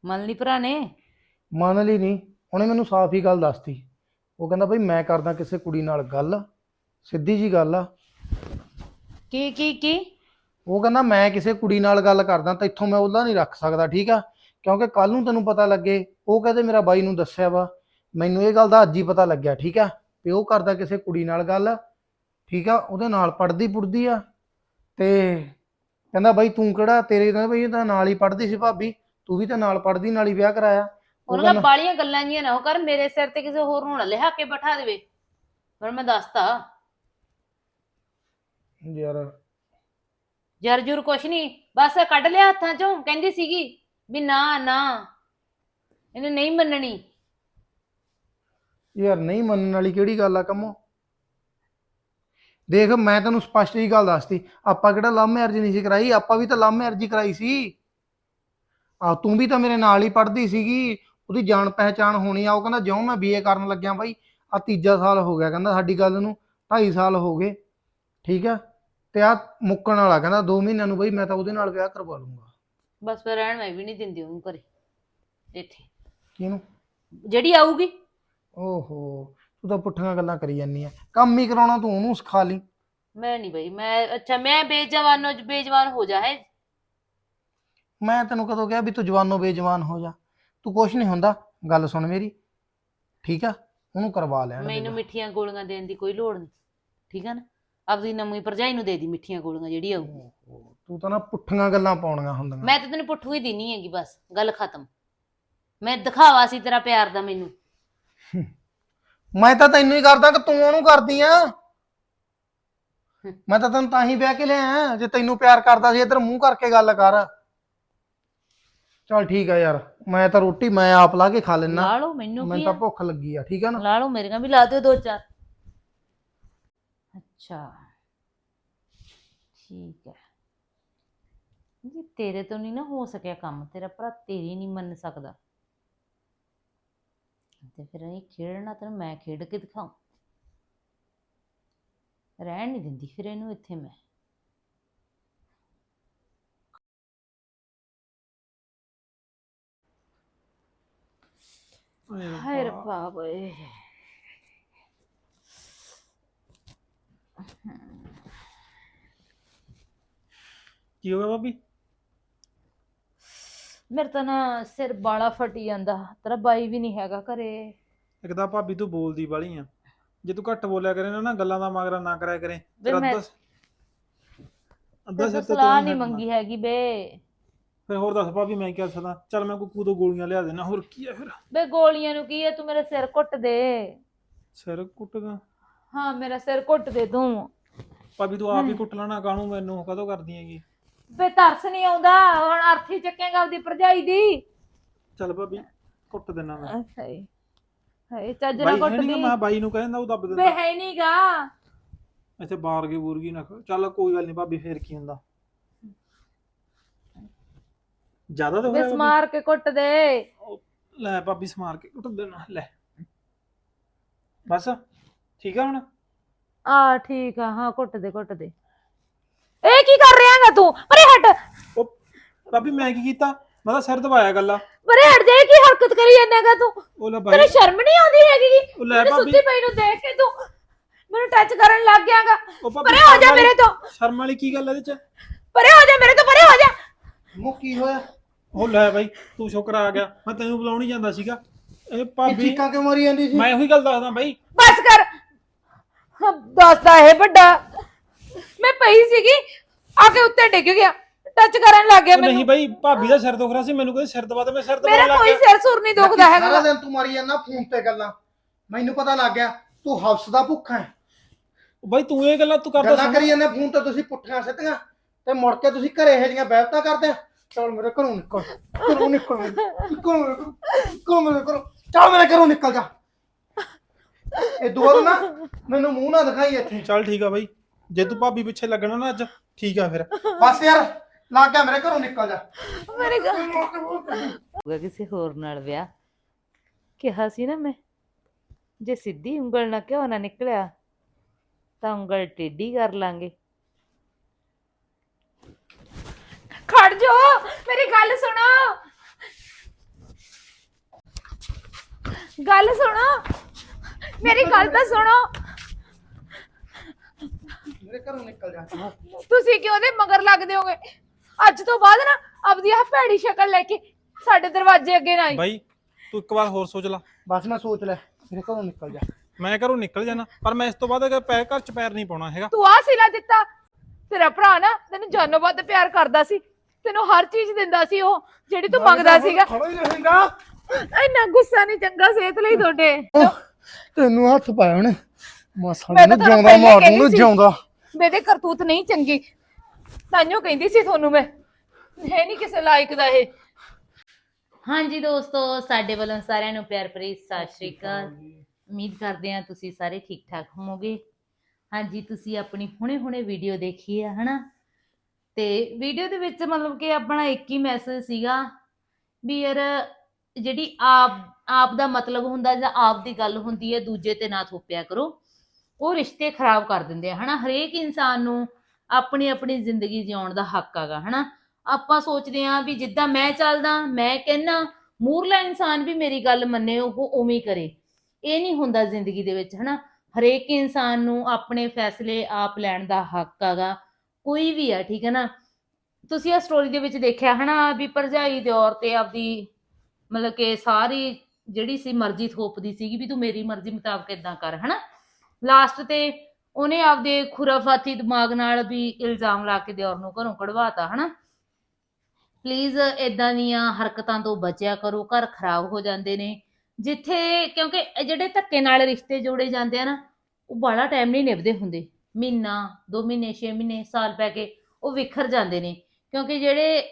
ਮੰਨ ਲਈ ਭਰਾ ਨੇ? ਮੰਨ ਲਈ ਨਹੀਂ ਉਹਨੇ ਮੈਨੂੰ ਸਾਫ਼ ਹੀ ਗੱਲ ਦੱਸਤੀ। ਉਹ ਕਹਿੰਦਾ ਬਈ ਮੈਂ ਕਰਦਾ ਕਿਸੇ ਕੁੜੀ ਨਾਲ ਗੱਲ ਸਿੱਧੀ ਜੀ ਗੱਲ ਆ। ਕੀ ਕੀ ਕੀ? ਉਹ ਕਹਿੰਦਾ ਮੈਂ ਕਿਸੇ ਕੁੜੀ ਨਾਲ ਗੱਲ ਕਰਦਾ ਤਾਂ ਇੱਥੋਂ ਮੈਂ ਉਹਦਾ ਨਹੀਂ ਰੱਖ ਸਕਦਾ ਠੀਕ ਆ? ਕਿਉਂਕਿ ਕੱਲ ਨੂੰ ਤੈਨੂੰ ਪਤਾ ਲੱਗੇ ਉਹ ਕਹਿੰਦੇ ਮੇਰਾ ਬਾਈ ਨੂੰ ਦੱਸਿਆ ਵਾ ਮੈਨੂੰ ਇਹ ਗੱਲ ਦਾ ਅੱਜ ਹੀ ਪਤਾ ਲੱਗਿਆ ਠੀਕ ਆ? ਵੀ ਉਹ ਕਰਦਾ ਕਿਸੇ ਕੁੜੀ ਨਾਲ ਗੱਲ ਠੀਕ ਆ ਉਹਦੇ ਨਾਲ ਪੜਦੀ ਪੁੜਦੀ ਆ। ਤੇ ਕਹਿੰਦਾ ਬਾਈ ਤੂੰ ਕਿਹੜਾ ਤੇਰੇ ਤਾਂ ਬਈ ਤਾਂ ਨਾਲ ਹੀ ਪੜਦੀ ਸੀ ਭਾਬੀ ਤੂੰ ਵੀ ਤਾਂ ਨਾਲ ਪੜਦੀ ਨਾਲ ਹੀ ਵਿਆਹ ਕਰਾਇਆ। ਉਹ ਉਹਨਾਂ ਦਾ ਬਾਲੀਆਂ ਗੱਲਾਂ ਜੀਆਂ ਨਾ ਉਹ ਕਰ ਮੇਰੇ ਸਿਰ ਤੇ ਕਿਸੇ ਹੋਰ ਨੂੰ ਨਾ ਲਿਹਾ ਕੇ ਬਿਠਾ ਦੇਵੇ। ਪਰ ਮੈਂ ਦੱਸਤਾ। ਯਾਰ। ਜਰ ਜੁਰ ਕੁਛ ਨਹੀਂ ਬਸ ਕੱਢ ਲਿਆ ਹੱਥਾਂ ਚੋਂ ਕਹਿੰਦੀ ਸੀਗੀ ਵੀ ਨਾ ਨਾ। ਇਹਨੇ ਨਹੀਂ ਮੰਨਣੀ। ਯਾਰ ਨਹੀਂ ਮੰਨਣ ਵਾਲੀ ਕਿਹੜੀ ਗੱਲ ਆ ਕੰਮੋ? ਦੇਖ ਮੈਂ ਤੈਨੂੰ ਸਪਸ਼ਟ ਜੀ ਗੱਲ ਦੱਸਤੀ। ਆਪਾਂ ਕਿਹੜਾ ਲਵ ਮੈਰਿਜ ਨਹੀਂ ਸੀ ਕਰਾਈ ਆਪਾਂ ਵੀ ਤਾਂ ਲਵ ਮੈਰਿਜ ਹੀ ਕਰਾਈ ਸੀ। ਆ ਤੂੰ ਵੀ ਤਾਂ ਮੇਰੇ ਨਾਲ ਹੀ ਪੜ੍ਹਦੀ ਸੀਗੀ ਉਹਦੀ ਜਾਣ ਪਹਿਚਾਣ ਹੋਣੀ ਆ ਉਹ ਕਹਿੰਦਾ ਜਿਉਂ ਮੈਂ ਬੀਏ ਕਰਨ ਲੱਗਿਆ ਬਾਈ ਆ ਤੀਜਾ ਸਾਲ ਹੋ ਗਿਆ ਕਹਿੰਦਾ ਸਾਡੀ ਗੱਲ ਨੂੰ 2.5 ਸਾਲ ਹੋ ਗਏ ਠੀਕ ਆ? ਤੇ ਆ ਮੁੱਕਣ ਵਾਲਾ ਕਹਿੰਦਾ 2 ਮਹੀਨਿਆਂ ਨੂੰ ਬਈ ਮੈਂ ਤਾਂ ਉਹਦੇ ਨਾਲ ਵਿਆਹ ਕਰਵਾ ਲੂੰਗਾ। ਬਸ ਫਿਰ ਰਹਿਣ ਮੈਂ ਵੀ ਨਹੀਂ ਦਿੰਦੀ ਉਹਨੂੰ ਘਰੇ ਇੱਥੇ। ਕਿਹਨੂੰ? ਜਿਹੜੀ ਆਊਗੀ। ਓਹੋ ਤੂੰ ਤਾਂ ਪੁੱਠੀਆਂ ਗੱਲਾਂ ਕਰੀ ਜਾਂਦੀ ਆ ਕੰਮ ਹੀ ਕਰਾਉਣਾ ਤੂੰ ਉਹਨੂੰ ਸਿਖਾ ਲਈ। ਮੈਂ ਨਹੀਂ ਬਈ ਮੈਂ ਅੱਛਾ ਮੈਂ ਬੇਜਵਾਨੋ ਬੇਜਵਾਨ ਹੋ ਜਾ ਹੈ। ਮੈਂ ਤੈਨੂੰ ਕਦੋਂ ਕਿਹਾ ਵੀ ਤੂੰ ਜਵਾਨੋ ਬੇਜਵਾਨ ਹੋ ਜਾ। ਤੂੰ ਕੁਛ ਨਹੀਂ ਹੁੰਦਾ ਗੱਲ ਸੁਣ ਮੇਰੀ। ਠੀਕ ਆ? ਉਹਨੂੰ ਕਰਵਾ ਲੈਣ ਦੇ ਮੈਨੂੰ ਮਿੱਠੀਆਂ ਗੋਲੀਆਂ ਦੇਣ ਦੀ ਕੋਈ ਲੋੜ ਨਹੀਂ ਠੀਕ ਆ ਨਾ? ਆਪਦੀ ਨਵੀਂ ਭਰਜਾਈ ਨੂੰ ਦੇ ਦੀ ਮਿੱਠੀਆਂ ਗੋਲੀਆਂ ਜਿਹੜੀ ਆਊ ਓਹੋ, ਤੂੰ ਤਾਂ ਨਾ ਪੁੱਠੀਆਂ ਗੱਲਾਂ ਪਾਉਣੀਆਂ ਹੁੰਦੀਆਂ। ਮੈਂ ਤਾਂ ਤੈਨੂੰ ਪੁੱਠੂ ਹੀ ਦੇਣੀ ਹੈਗੀ ਬਸ। ਗੱਲ ਖਤਮ। ਮੈਂ ਦਿਖਾਵਾ ਸੀ ਤੇਰਾ ਪਿਆਰ ਦਾ ਮੈਨੂੰ। ਮੈਂ ਤਾਂ ਤੈਨੂੰ ਹੀ ਕਰਦਾ ਕਿ ਤੂੰ ਉਹਨੂੰ ਕਰਦੀ ਆ। ਮੈਂ ਤਾਂ ਤੈਨੂੰ ਤਾਂ ਹੀ ਵਿਆਹ ਕੇ ਲਿਆ ਜੇ ਤੈਨੂੰ ਪਿਆਰ ਕਰਦਾ ਸੀ ਇੱਧਰ ਮੂੰਹ ਕਰਕੇ ਗੱਲ ਕਰ। ਚਲ ਠੀਕ ਆ ਯਾਰ ਮੈਂ ਤਾਂ ਰੋਟੀ ਮੈਂ ਆਪ ਲਾ ਕੇ ਖਾ ਲੈਣਾ ਲਾ ਲਓ ਮੈਨੂੰ ਤਾਂ ਆ? ਭੁੱਖ ਲੱਗੀ ਆ ਠੀਕ ਆ ਨਾ? ਲਾ ਲਓ ਮੇਰੀਆਂ ਵੀ ਲਾ ਦਿਓ ਦੋ ਚਾਰ। ਅੱਛਾ। ਠੀਕ ਹੈ ਜੀ ਤੇਰੇ ਤੋਂ ਨਹੀਂ ਨਾ ਹੋ ਸਕਿਆ ਕੰਮ ਤੇਰਾ ਭਰਾ ਤੇਰੀ ਨਹੀਂ ਮੰਨ ਸਕਦਾ। ਤੇ ਫਿਰ ਇਹ ਖੇਡਣਾ ਤੈਨੂੰ ਮੈਂ ਖੇਡ ਕੇ ਦਿਖਾਉਂ। ਰਹਿਣ ਨਹੀਂ ਦਿੰਦੀ ਫਿਰ ਇਹਨੂੰ ਇੱਥੇ ਮੈਂ। ਹਾਏ ਰੱਬਾ। ਓਏ ਕੀ ਹੋ ਗਿਆ ਭਾਬੀ ਮੇਰੇ ਤਾਂ ਨਾ ਸਿਰ ਬਾਲਾ ਫਟੀ ਜਾਂਦਾ ਤੇਰਾ ਬਾਈ ਵੀ ਨਹੀਂ ਹੈਗਾ ਘਰੇ। ਇੱਕ ਤਾਂ ਭਾਬੀ ਤੂੰ ਬੋਲਦੀ ਵਾਲੀ ਆ। ਜੇ ਤੂੰ ਘੱਟ ਬੋਲਿਆ ਕਰੇ ਨਾ ਨਾ ਗੱਲਾਂ ਦਾ ਮਗਰਾ ਨਾ ਕਰਿਆ ਕਰੇ ਵੇ ਤੇਰਾ ਮੈਂ ਅੱਧਾ ਅੱਧਾ ਤੇਰੇ ਸਿਰ ਤੋਂ ਤੇ ਸਲਾਹ ਤੂੰ ਨਹੀਂ ਹੀ ਮੰਗੀ ਹੈਗੀ ਬੇ ਫਿਰ ਹੋਰ ਦੱਸ ਭਾਬੀ ਮੈਂ ਕੀ ਕਰ ਸਕਦਾ ਚੱਲ ਮੈਂ ਕੁੱਕੂ ਤੋਂ ਗੋਲੀਆਂ ਲਿਆ ਦੇਣਾ ਹੋਰ ਕੀ ਆ ਫਿਰ? ਬੇ ਗੋਲੀਆਂ ਨੂੰ ਕੀ ਹੈ ਤੂੰ ਮੇਰਾ ਸਿਰ ਘੁੱਟ ਦੇ। ਸਿਰ ਕੁੱਟਦਾ ਹਾਂ ਮੇਰਾ ਸਿਰ ਘੁੱਟ ਦੇ ਤੂੰ। ਭਾਬੀ ਤੂੰ ਆਪ ਹੀ ਕੁੱਟ ਲੈਣਾ ਕਾਹਨੂੰ ਮੈਨੂੰ ਕਦੋਂ ਕਰਦੀ ਹੈਗੀ? ਬੇ ਤਰਸ ਨਹੀਂ ਆਉਂਦਾ ਹੁਣ ਅਰਥੀ ਚੱਕੇਗਾ ਉਹਦੀ ਭਰਜਾਈ ਦੀ। ਚੱਲ ਭਾਬੀ ਕੁੱਟ ਦੇਣਾ ਮੈਂ। ਹਾਏ ਹਾਏ ਚੱਜ ਬਾਈ ਨੀ ਦੀ। ਮੈਂ ਬਾਈ ਨੂੰ ਕਹਿੰਦਾ ਉਹ ਦੱਬ ਬੇ ਦਿੰਦਾ। ਹੈ ਨਹੀਂਗਾ ਇੱਥੇ ਬਾਰਗੇ ਬੂਰਗੀ ਨਾ ਕਰ। ਚੱਲ ਕੋਈ ਗੱਲ ਨਹੀਂ ਭਾਬੀ ਫੇਰ ਕੀ ਹੁੰਦਾ। ਜ਼ਿਆਦਾ ਤਾਂ ਬੇ ਹੋਇਆ ਭਾਬੀ? ਸਮਾਰ ਕੇ ਘੁੱਟ ਦੇ। ਲੈ ਭਾਬੀ ਸਮਾਰ ਕੇ ਕੁੱਟ ਦੇਣਾ ਲੈ। ਬਸ ਠੀਕ ਆ ਹੁਣ? ਆ ਠੀਕ ਆ ਹਾਂ ਘੁੱਟ ਦੇ ਘੁੱਟ ਦੇ। ਇਹ ਕੀ ਕਰ ਰਿਹਾਗਾ ਤੂੰ? ਪਰੇ ਹਟ। ਉਹ ਭਾਬੀ ਮੈਂ ਕੀ ਕੀਤਾ? ਮੈਂ ਤਾਂ ਸਿਰ ਦਬਾਇਆ ਗੱਲਾਂ। ਪਰੇ ਹਟ ਜਾ ਇਹ ਕੀ ਹਰਕਤ ਕਰੀ ਜਾਂਦਾਗਾ ਤੂੰ? ਉਹ ਲੈ ਤੇਰੇ ਭਾਈ। ਸ਼ਰਮ ਨਹੀਂ ਆਉਂਦੀ ਹੈਗੀ? ਉਹ ਲੈ ਮੈਨੂੰ ਭਾਬੀ। ਸੁੱਤੀ ਪਈ ਨੂੰ ਦੇਖ ਕੇ ਤੂੰ। ਮੈਨੂੰ ਟੱਚ ਕਰਨ ਲੱਗ ਗਿਆਗਾ ਉਹ ਭਾਬੀ ਪਰੇ ਹੋ ਜਾ ਮੇਰੇ ਤੋਂ। ਸ਼ਰਮ ਵਾਲੀ ਕੀ ਗੱਲ ਇਹਦੇ ਚ? ਪਰੇ ਹੋ ਜਾ ਮੇਰੇ ਤੋਂ ਪਰੇ ਹੋ ਜਾ। ਮੋ ਕੀ ਹੋਇਆ? ਉਹ ਲੈ ਬਾਈ ਤੂੰ ਸ਼ੁਕਰ ਆ ਗਿਆ। ਮੈਂ ਤੈਨੂੰ ਬੁਲਾਉਣ ਹੀ ਜਾਂਦਾ ਸੀਗਾ। ਇਹ ਇਹ ਭਾਬੀ ਚੀਕਾਂ ਕਿਉਂ ਮਾਰੀ ਜਾਂਦੀ ਸੀ? ਮੈਂ ਉਹੀ ਗੱਲ ਦੱਸਦਾ ਬਾਈ ਬਸ ਕਰ। ਹਾਂ, ਦੱਸਦਾ ਇਹ ਵੱਡਾ। ਮੈਂ ਪਈ ਸੀਗੀ ਆ ਕੇ ਉੱਤੇ ਡਿੱਗ ਗਿਆ ਟੱਚ ਕਰਨ ਲੱਗ ਗਿਆ ਉਹ ਨਹੀਂ ਮੈਨੂੰ। ਬਾਈ ਭਾਬੀ ਦਾ ਸਿਰ ਦੁਖ ਰਿਹਾ ਸੀ ਮੈਨੂੰ ਕਹਿੰਦੇ ਸਿਰ ਦਬਾ ਤੇ ਮੈਂ ਸਿਰ ਦਬਾਉਣ ਮੇਰਾ ਲੱਗ ਕੋਈ ਗਿਆ। ਸਿਰ ਸੁਰ ਨਹੀਂ ਦੁਖਦਾ ਸਾਰਾ ਹੈਗਾ। ਦਿਨ ਤੂੰ ਮਾਰੀ ਜਾਂਦਾ ਫੋਨ ਤੇ ਗੱਲਾਂ। ਮੈਨੂੰ ਪਤਾ ਲੱਗ ਗਿਆ ਤੂੰ ਹਫਸ ਦਾ ਭੁੱਖਾ ਹੈ। ਬਾਈ ਤੂੰ ਇਹ ਗੱਲਾਂ ਤੂੰ ਕਰਦਾ ਗੱਲਾਂ ਕਰੀ ਜਾਂਦੇ ਫੋਨ ਤੇ ਤੁਸੀਂ ਪੁੱਠੀਆਂ ਸਿੱਧੀਆਂ ਤੇ ਮੁੜ ਕੇ ਤੁਸੀਂ ਘਰੇ ਇਹੋ ਜਿਹੀਆਂ ਬਹਿਬਤਾਂ ਕਰਦੇ ਆ। ਚਲ ਮੇਰੇ ਘਰੋਂ ਨਿਕਲ ਘਰੋਂ ਨਿਕਲ ਮੇਰੇ- ਘਰੋਂ ਨਿਕਲ ਮੇਰੇ ਘਰੋਂ। ਚੱਲ ਮੇਰੇ ਘਰੋਂ ਨਿਕਲ ਜਾ। ਇਹ ਦੁਆਰ ਨਾ ਮੈਨੂੰ ਮੂੰਹ ਨਾ ਦਿਖਾਈ ਇੱਥੇ। ਚੱਲ ਠੀਕ ਆ ਬਾਈ। ਜੇ ਤੂੰ ਭਾਬੀ ਪਿੱਛੇ ਲੱਗਣਾ ਨਾ ਅੱਜ ਠੀਕ ਆ ਫਿਰ। ਬਸ ਯਾਰ ਲੱਗ ਗਿਆ ਮੇਰੇ ਘਰੋਂ ਨਿਕਲ ਜਾ। ਮੇਰੇ ਹੋਗਾ ਕਿਸੇ ਹੋਰ ਨਾਲ ਵਿਆਹ। ਕਿਹਾ ਸੀ ਨਾ ਮੈਂ ਜੇ ਸਿੱਧੀ ਉਂਗਲ ਨਾਲ ਕਿਉਂ ਨਾ ਨਿਕਲਿਆ ਤਾਂ ਉਂਗਲ ਟੇਢੀ ਕਰ ਲਾਂਗੇ। ਖੜ ਜੋ ਮੇਰੀ ਗੱਲ ਸੁਣੋ। ਗੱਲ ਸੁਣੋ। ਮੇਰੀ ਗੱਲ ਤਾਂ ਸੁਣੋ। ਮੇਰੇ ਘਰੋਂ ਨਿਕਲ ਜਾ। ਤੁਸੀਂ ਕਿਉਂ ਉਹਦੇ ਮਗਰ ਲੱਗਦੇ ਹੋਗੇ? ਅੱਜ ਤੋਂ ਬਾਅਦ ਨਾ ਆਪਦੀ ਆਹ ਭੈੜੀ ਸ਼ਕਲ ਲੈ ਕੇ ਸਾਡੇ ਦਰਵਾਜ਼ੇ ਅੱਗੇ ਨਾ ਆਈ। ਬਾਈ ਤੂੰ ਇੱਕ ਵਾਰ ਹੋਰ ਸੋਚ ਲੈ। ਬਸ ਮੈਂ ਸੋਚ ਲੈ ਮੇਰੇ ਘਰੋਂ ਨਿਕਲ ਜਾ। ਮੈਂ ਘਰੋਂ ਨਿਕਲ ਜਾਣਾ ਪਰ ਮੈਂ ਇਸ ਤੋਂ ਬਾਅਦ ਅਗਰ ਪੈਰ ਘਰ ਚ ਪੈਰ ਨਹੀਂ ਪਾਉਣਾ ਹੈਗਾ। ਤੂੰ ਆ ਸਿਲਾ ਦਿੱਤਾ। ਤੇਰਾ ਭਰਾ ਨਾ ਤੈਨੂੰ ਜਾਨੋਂ ਵੱਧ ਪਿਆਰ ਕਰਦਾ ਸੀ। ਤੈਨੂੰ ਹਰ ਚੀਜ਼ ਦਿੰਦਾ ਸੀ ਉਹ ਜਿਹੜੀ ਤੂੰ ਮੰਗਦਾ ਸੀਗਾ। ਖੜਾ ਹੀ ਰਹੇਗਾ। ਇੰਨਾ ਗੁੱਸਾ ਨਹੀਂ ਚੰਗਾ ਸਿਹਤ ਲਈ ਤੁਹਾਡੇ। ਤੈਨੂੰ ਹੱਥ ਪਾਇਆ ਉਹਨੇ। ਮਾਸਾ ਮੈਂ ਤਾਂ ਨੂੰ ਤੁਹਾਨੂੰ ਜਿਉਂਦਾ ਪਹਿਲੇ ਮਾਰ ਦੂੰ ਸੀ। ਜਿਉਂਦਾ। ਮੇਰੇ ਕਰਤੂਤ ਨਹੀਂ ਚੰਗੀ। ਤਾਈਓ ਕਹਿੰਦੀ ਸੀ ਤੁਹਾਨੂੰ ਮੈਂ। ਹੈ ਨਹੀਂ ਕਿਸੇ ਲਾਇਕ ਦਾ ਇਹ। ਹਾਂਜੀ ਦੋਸਤੋ, ਸਾਡੇ ਵੱਲੋਂ ਸਾਰਿਆਂ ਨੂੰ ਪਿਆਰ ਭਰੀ ਸਤਿ ਸ਼੍ਰੀ ਅਕਾਲ। ਉਮੀਦ ਕਰਦੇ ਹਾਂ ਤੁਸੀਂ ਸਾਰੇ ਠੀਕ ਠਾਕ ਹੋਵੋਗੇ। ਹਾਂਜੀ, ਤੁਸੀਂ ਆਪਣੀ ਹੁਣੇ-ਹੁਣੇ ਵੀਡੀਓ ਦੇਖੀ ਹੈ ਹਨਾ? ਤੇ ਵੀਡੀਓ ਦੇ ਵਿੱਚ ਮਤਲਬ ਕਿ ਆਪਣਾ ਇੱਕ ਹੀ ਮੈਸੇਜ ਸੀਗਾ ਵੀ ਯਾਰ ਜਿਹੜੀ ਆਪ ਆਪ ਦਾ ਮਤਲਬ ਹੁੰਦਾ ਜਾਂ ਆਪ ਦੀ ਗੱਲ ਹੁੰਦੀ ਹੈ, ਦੂਜੇ ਤੇ ਨਾ ਥੋਪਿਆ ਕਰੋ। ਉਹ ਰਿਸ਼ਤੇ ਖਰਾਬ ਕਰ ਦਿੰਦੇ ਆ, ਹਨਾ? ਹਰੇਕ ਇਨਸਾਨ ਨੂੰ ਆਪਣੀ ਆਪਣੀ ਜ਼ਿੰਦਗੀ ਜਿਉਣ ਦਾ ਹੱਕ ਹੈਗਾ, ਹਨਾ? ਆਪਾਂ ਸੋਚਦੇ ਆ ਵੀ ਜਿੱਦਾਂ ਮੈਂ ਚੱਲਦਾ, ਮੈਂ ਕਹਿਣਾ ਮੂਰਲਾ ਇਨਸਾਨ ਵੀ ਮੇਰੀ ਗੱਲ ਮੰਨੇ, ਉਹ ਉਵੇਂ ਕਰੇ। ਇਹ ਨਹੀਂ ਹੁੰਦਾ ਜ਼ਿੰਦਗੀ ਦੇ ਵਿੱਚ, ਹਨਾ? ਹਰੇਕ ਇਨਸਾਨ ਨੂੰ ਆਪਣੇ ਫੈਸਲੇ ਆਪ ਲੈਣ ਦਾ ਹੱਕ ਹੈਗਾ, ਕੋਈ ਵੀ ਆ, ਠੀਕ ਹੈ ਨਾ? ਤੁਸੀਂ ਆ ਸਟੋਰੀ ਦੇ ਵਿੱਚ ਦੇਖਿਆ ਹਨਾ, ਵੀ ਭਰਜਾਈ ਦੇ ਔਰ ਤੇ ਆਪਦੀ ਮਤਲਬ ਕਿ ਸਾਰੀ ਜਿਹੜੀ ਸੀ ਮਰਜ਼ੀ ਥੋਪਦੀ ਸੀਗੀ ਵੀ ਤੂੰ ਮੇਰੀ ਮਰਜ਼ੀ ਮੁਤਾਬਕ ਇਦਾਂ ਕਰ, ਹਨਾ? ਲਾਸਟ ਤੇ ਉਹਨੇ ਆਪਦੇ ਖੁਰਾਫਾਤੀ ਦਿਮਾਗ ਨਾਲ ਵੀ ਇਲਜ਼ਾਮ ਲਾ ਕੇ ਦਿਓਰ ਨੂੰ ਘਰੋਂ ਕਢਵਾਤਾ, ਹਨਾ? ਪਲੀਜ਼ ਇਦਾਂ ਦੀਆਂ ਹਰਕਤਾਂ ਤੋਂ ਬਚਿਆ ਕਰੋ, ਘਰ ਖਰਾਬ ਹੋ ਜਾਂਦੇ ਨੇ। ਜਿੱਥੇ ਕਿਉਂਕਿ ਇਹ ਜਿਹੜੇ ਧੱਕੇ ਨਾਲ ਰਿਸ਼ਤੇ ਜੋੜੇ ਜਾਂਦੇ ਆ ਨਾ, ਉਹ ਬੜਾ ਟਾਈਮ ਨਹੀਂ ਨਿਭਦੇ ਹੁੰਦੇ। ਮਹੀਨਾ 2 ਮਹੀਨੇ 6 ਮਹੀਨੇ, ਸਾਲ ਪੈ ਕੇ ਉਹ ਵਿਖਰ ਜਾਂਦੇ ਨੇ। ਕਿਉਂਕਿ ਜਿਹੜੇ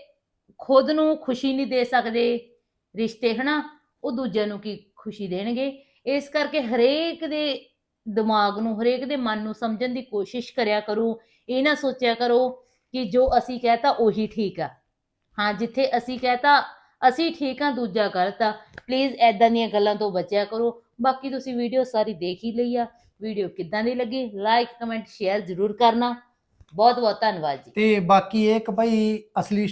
ਖੁਦ ਨੂੰ ਖੁਸ਼ੀ ਨਹੀਂ ਦੇ ਸਕਦੇ ਰਿਸ਼ਤੇ, ਹਨਾ? ਉਹ ਦੂਜਿਆਂ ਨੂੰ ਕੀ ਖੁਸ਼ੀ ਦੇਣਗੇ? ਇਸ ਕਰਕੇ ਹਰੇਕ ਦੇ ਦਿਮਾਗ ਨੂੰ, ਹਰੇਕ ਦੇ ਮਨ ਨੂੰ ਸਮਝਣ ਦੀ ਕੋਸ਼ਿਸ਼ ਕਰਿਆ ਕਰੋ। ਇਹ ਨਾ ਸੋਚਿਆ ਕਰੋ ਕਿ ਜੋ ਅਸੀਂ ਕਹਤਾ ਉਹੀ ਠੀਕ ਆ। ਹਾਂ, ਜਿੱਥੇ ਅਸੀਂ ਕਹਤਾ, ਅਸੀਂ ਠੀਕ ਆ, ਦੂਜਾ ਗਲਤ ਪਲੀਜ਼ ਐਦਾਂ ਦੀਆਂ ਗੱਲਾਂ ਤੋਂ ਬਚਿਆ ਕਰੋ। ਬਾਕੀ ਤੁਸੀਂ ਵੀਡੀਓ ਸਾਰੀ ਦੇਖ ਹੀ ਲਈ ਆ। ਵੀਡੀਓ ਕਿੱਦਾਂ ਦੀ ਲੱਗੀ? ਲਾਈਕ ਕਮੈਂਟ ਸ਼ੇਅਰ ਜ਼ਰੂਰ ਕਰਨਾ। ਬਹੁਤ ਬਹੁਤ ਧੰਨਵਾਦ ਜੀ। ਤੇ ਬਾਕੀ ਇਹ ਇੱਕ ਭਾਈ ਅਸਲੀ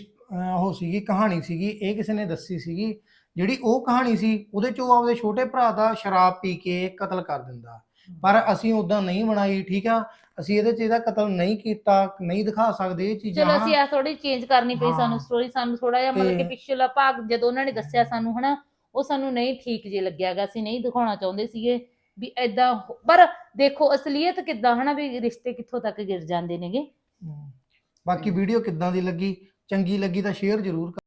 ਉਹ ਸੀਗੀ, ਕਹਾਣੀ ਸੀਗੀ, ਇਹ ਕਿਸੇ ਨੇ ਦੱਸੀ ਸੀਗੀ। ਜਿਹੜੀ ਉਹ ਕਹਾਣੀ ਸੀ, ਉਹਦੇ ਚ ਉਹ ਆਪਦੇ ਛੋਟੇ ਭਰਾ ਦਾ ਸ਼ਰਾਬ ਪੀ ਕੇ ਕਤਲ ਕਰ ਦਿੰਦਾ। ਪਰ ਅਸੀਂ ਉਦਾਂ ਨਹੀਂ ਬਣਾਈ ਠੀਕ ਆ ਅਸੀਂ ਇਹਦੇ ਚ ਇਹਦਾ ਕਤਲ ਨਹੀਂ ਕੀਤਾ ਨਹੀਂ ਦਿਖਾ ਸਕਦੇ ਇਹ ਚੀਜ਼ਾਂ ਚਲੋ ਅਸੀਂ ਆ ਥੋੜੀ ਚੇਂਜ ਕਰਨੀ ਪਈ ਹਾਂ। ਸਾਨੂੰ ਸਟੋਰੀ ਸਾਨੂੰ ਥੋੜਾ ਜਿਹਾ ਮਤਲਬ ਕਿ ਤੇ- ਪਿਛਲਾ ਭਾਗ ਜਦੋਂ ਉਹਨਾਂ ਨੇ ਦੱਸਿਆ ਸਾਨੂੰ ਹਨਾ ਉਹ ਸਾਨੂੰ ਨਹੀਂ ਠੀਕ ਜੇ ਲੱਗਿਆਗਾ ਅਸੀਂ ਨਹੀਂ ਦਿਖਾਉਣਾ ਚਾਹੁੰਦੇ ਸੀਗੇ ਵੀ ਐਦਾਂ ਪਰ ਦੇਖੋ ਅਸਲੀਅਤ ਕਿੱਦਾਂ ਹਨਾ ਵੀ ਰਿਸ਼ਤੇ ਕਿੱਥੋਂ ਤੱਕ ਗਿਰ ਜਾਂਦੇ ਨੇਗੇ ਹਮ। ਬਾਕੀ ਵੀਡੀਓ ਕਿੱਦਾਂ ਦੀ ਲੱਗੀ ਚੰਗੀ ਲੱਗੀ ਤਾਂ ਸ਼ੇਅਰ ਜ਼ਰੂਰ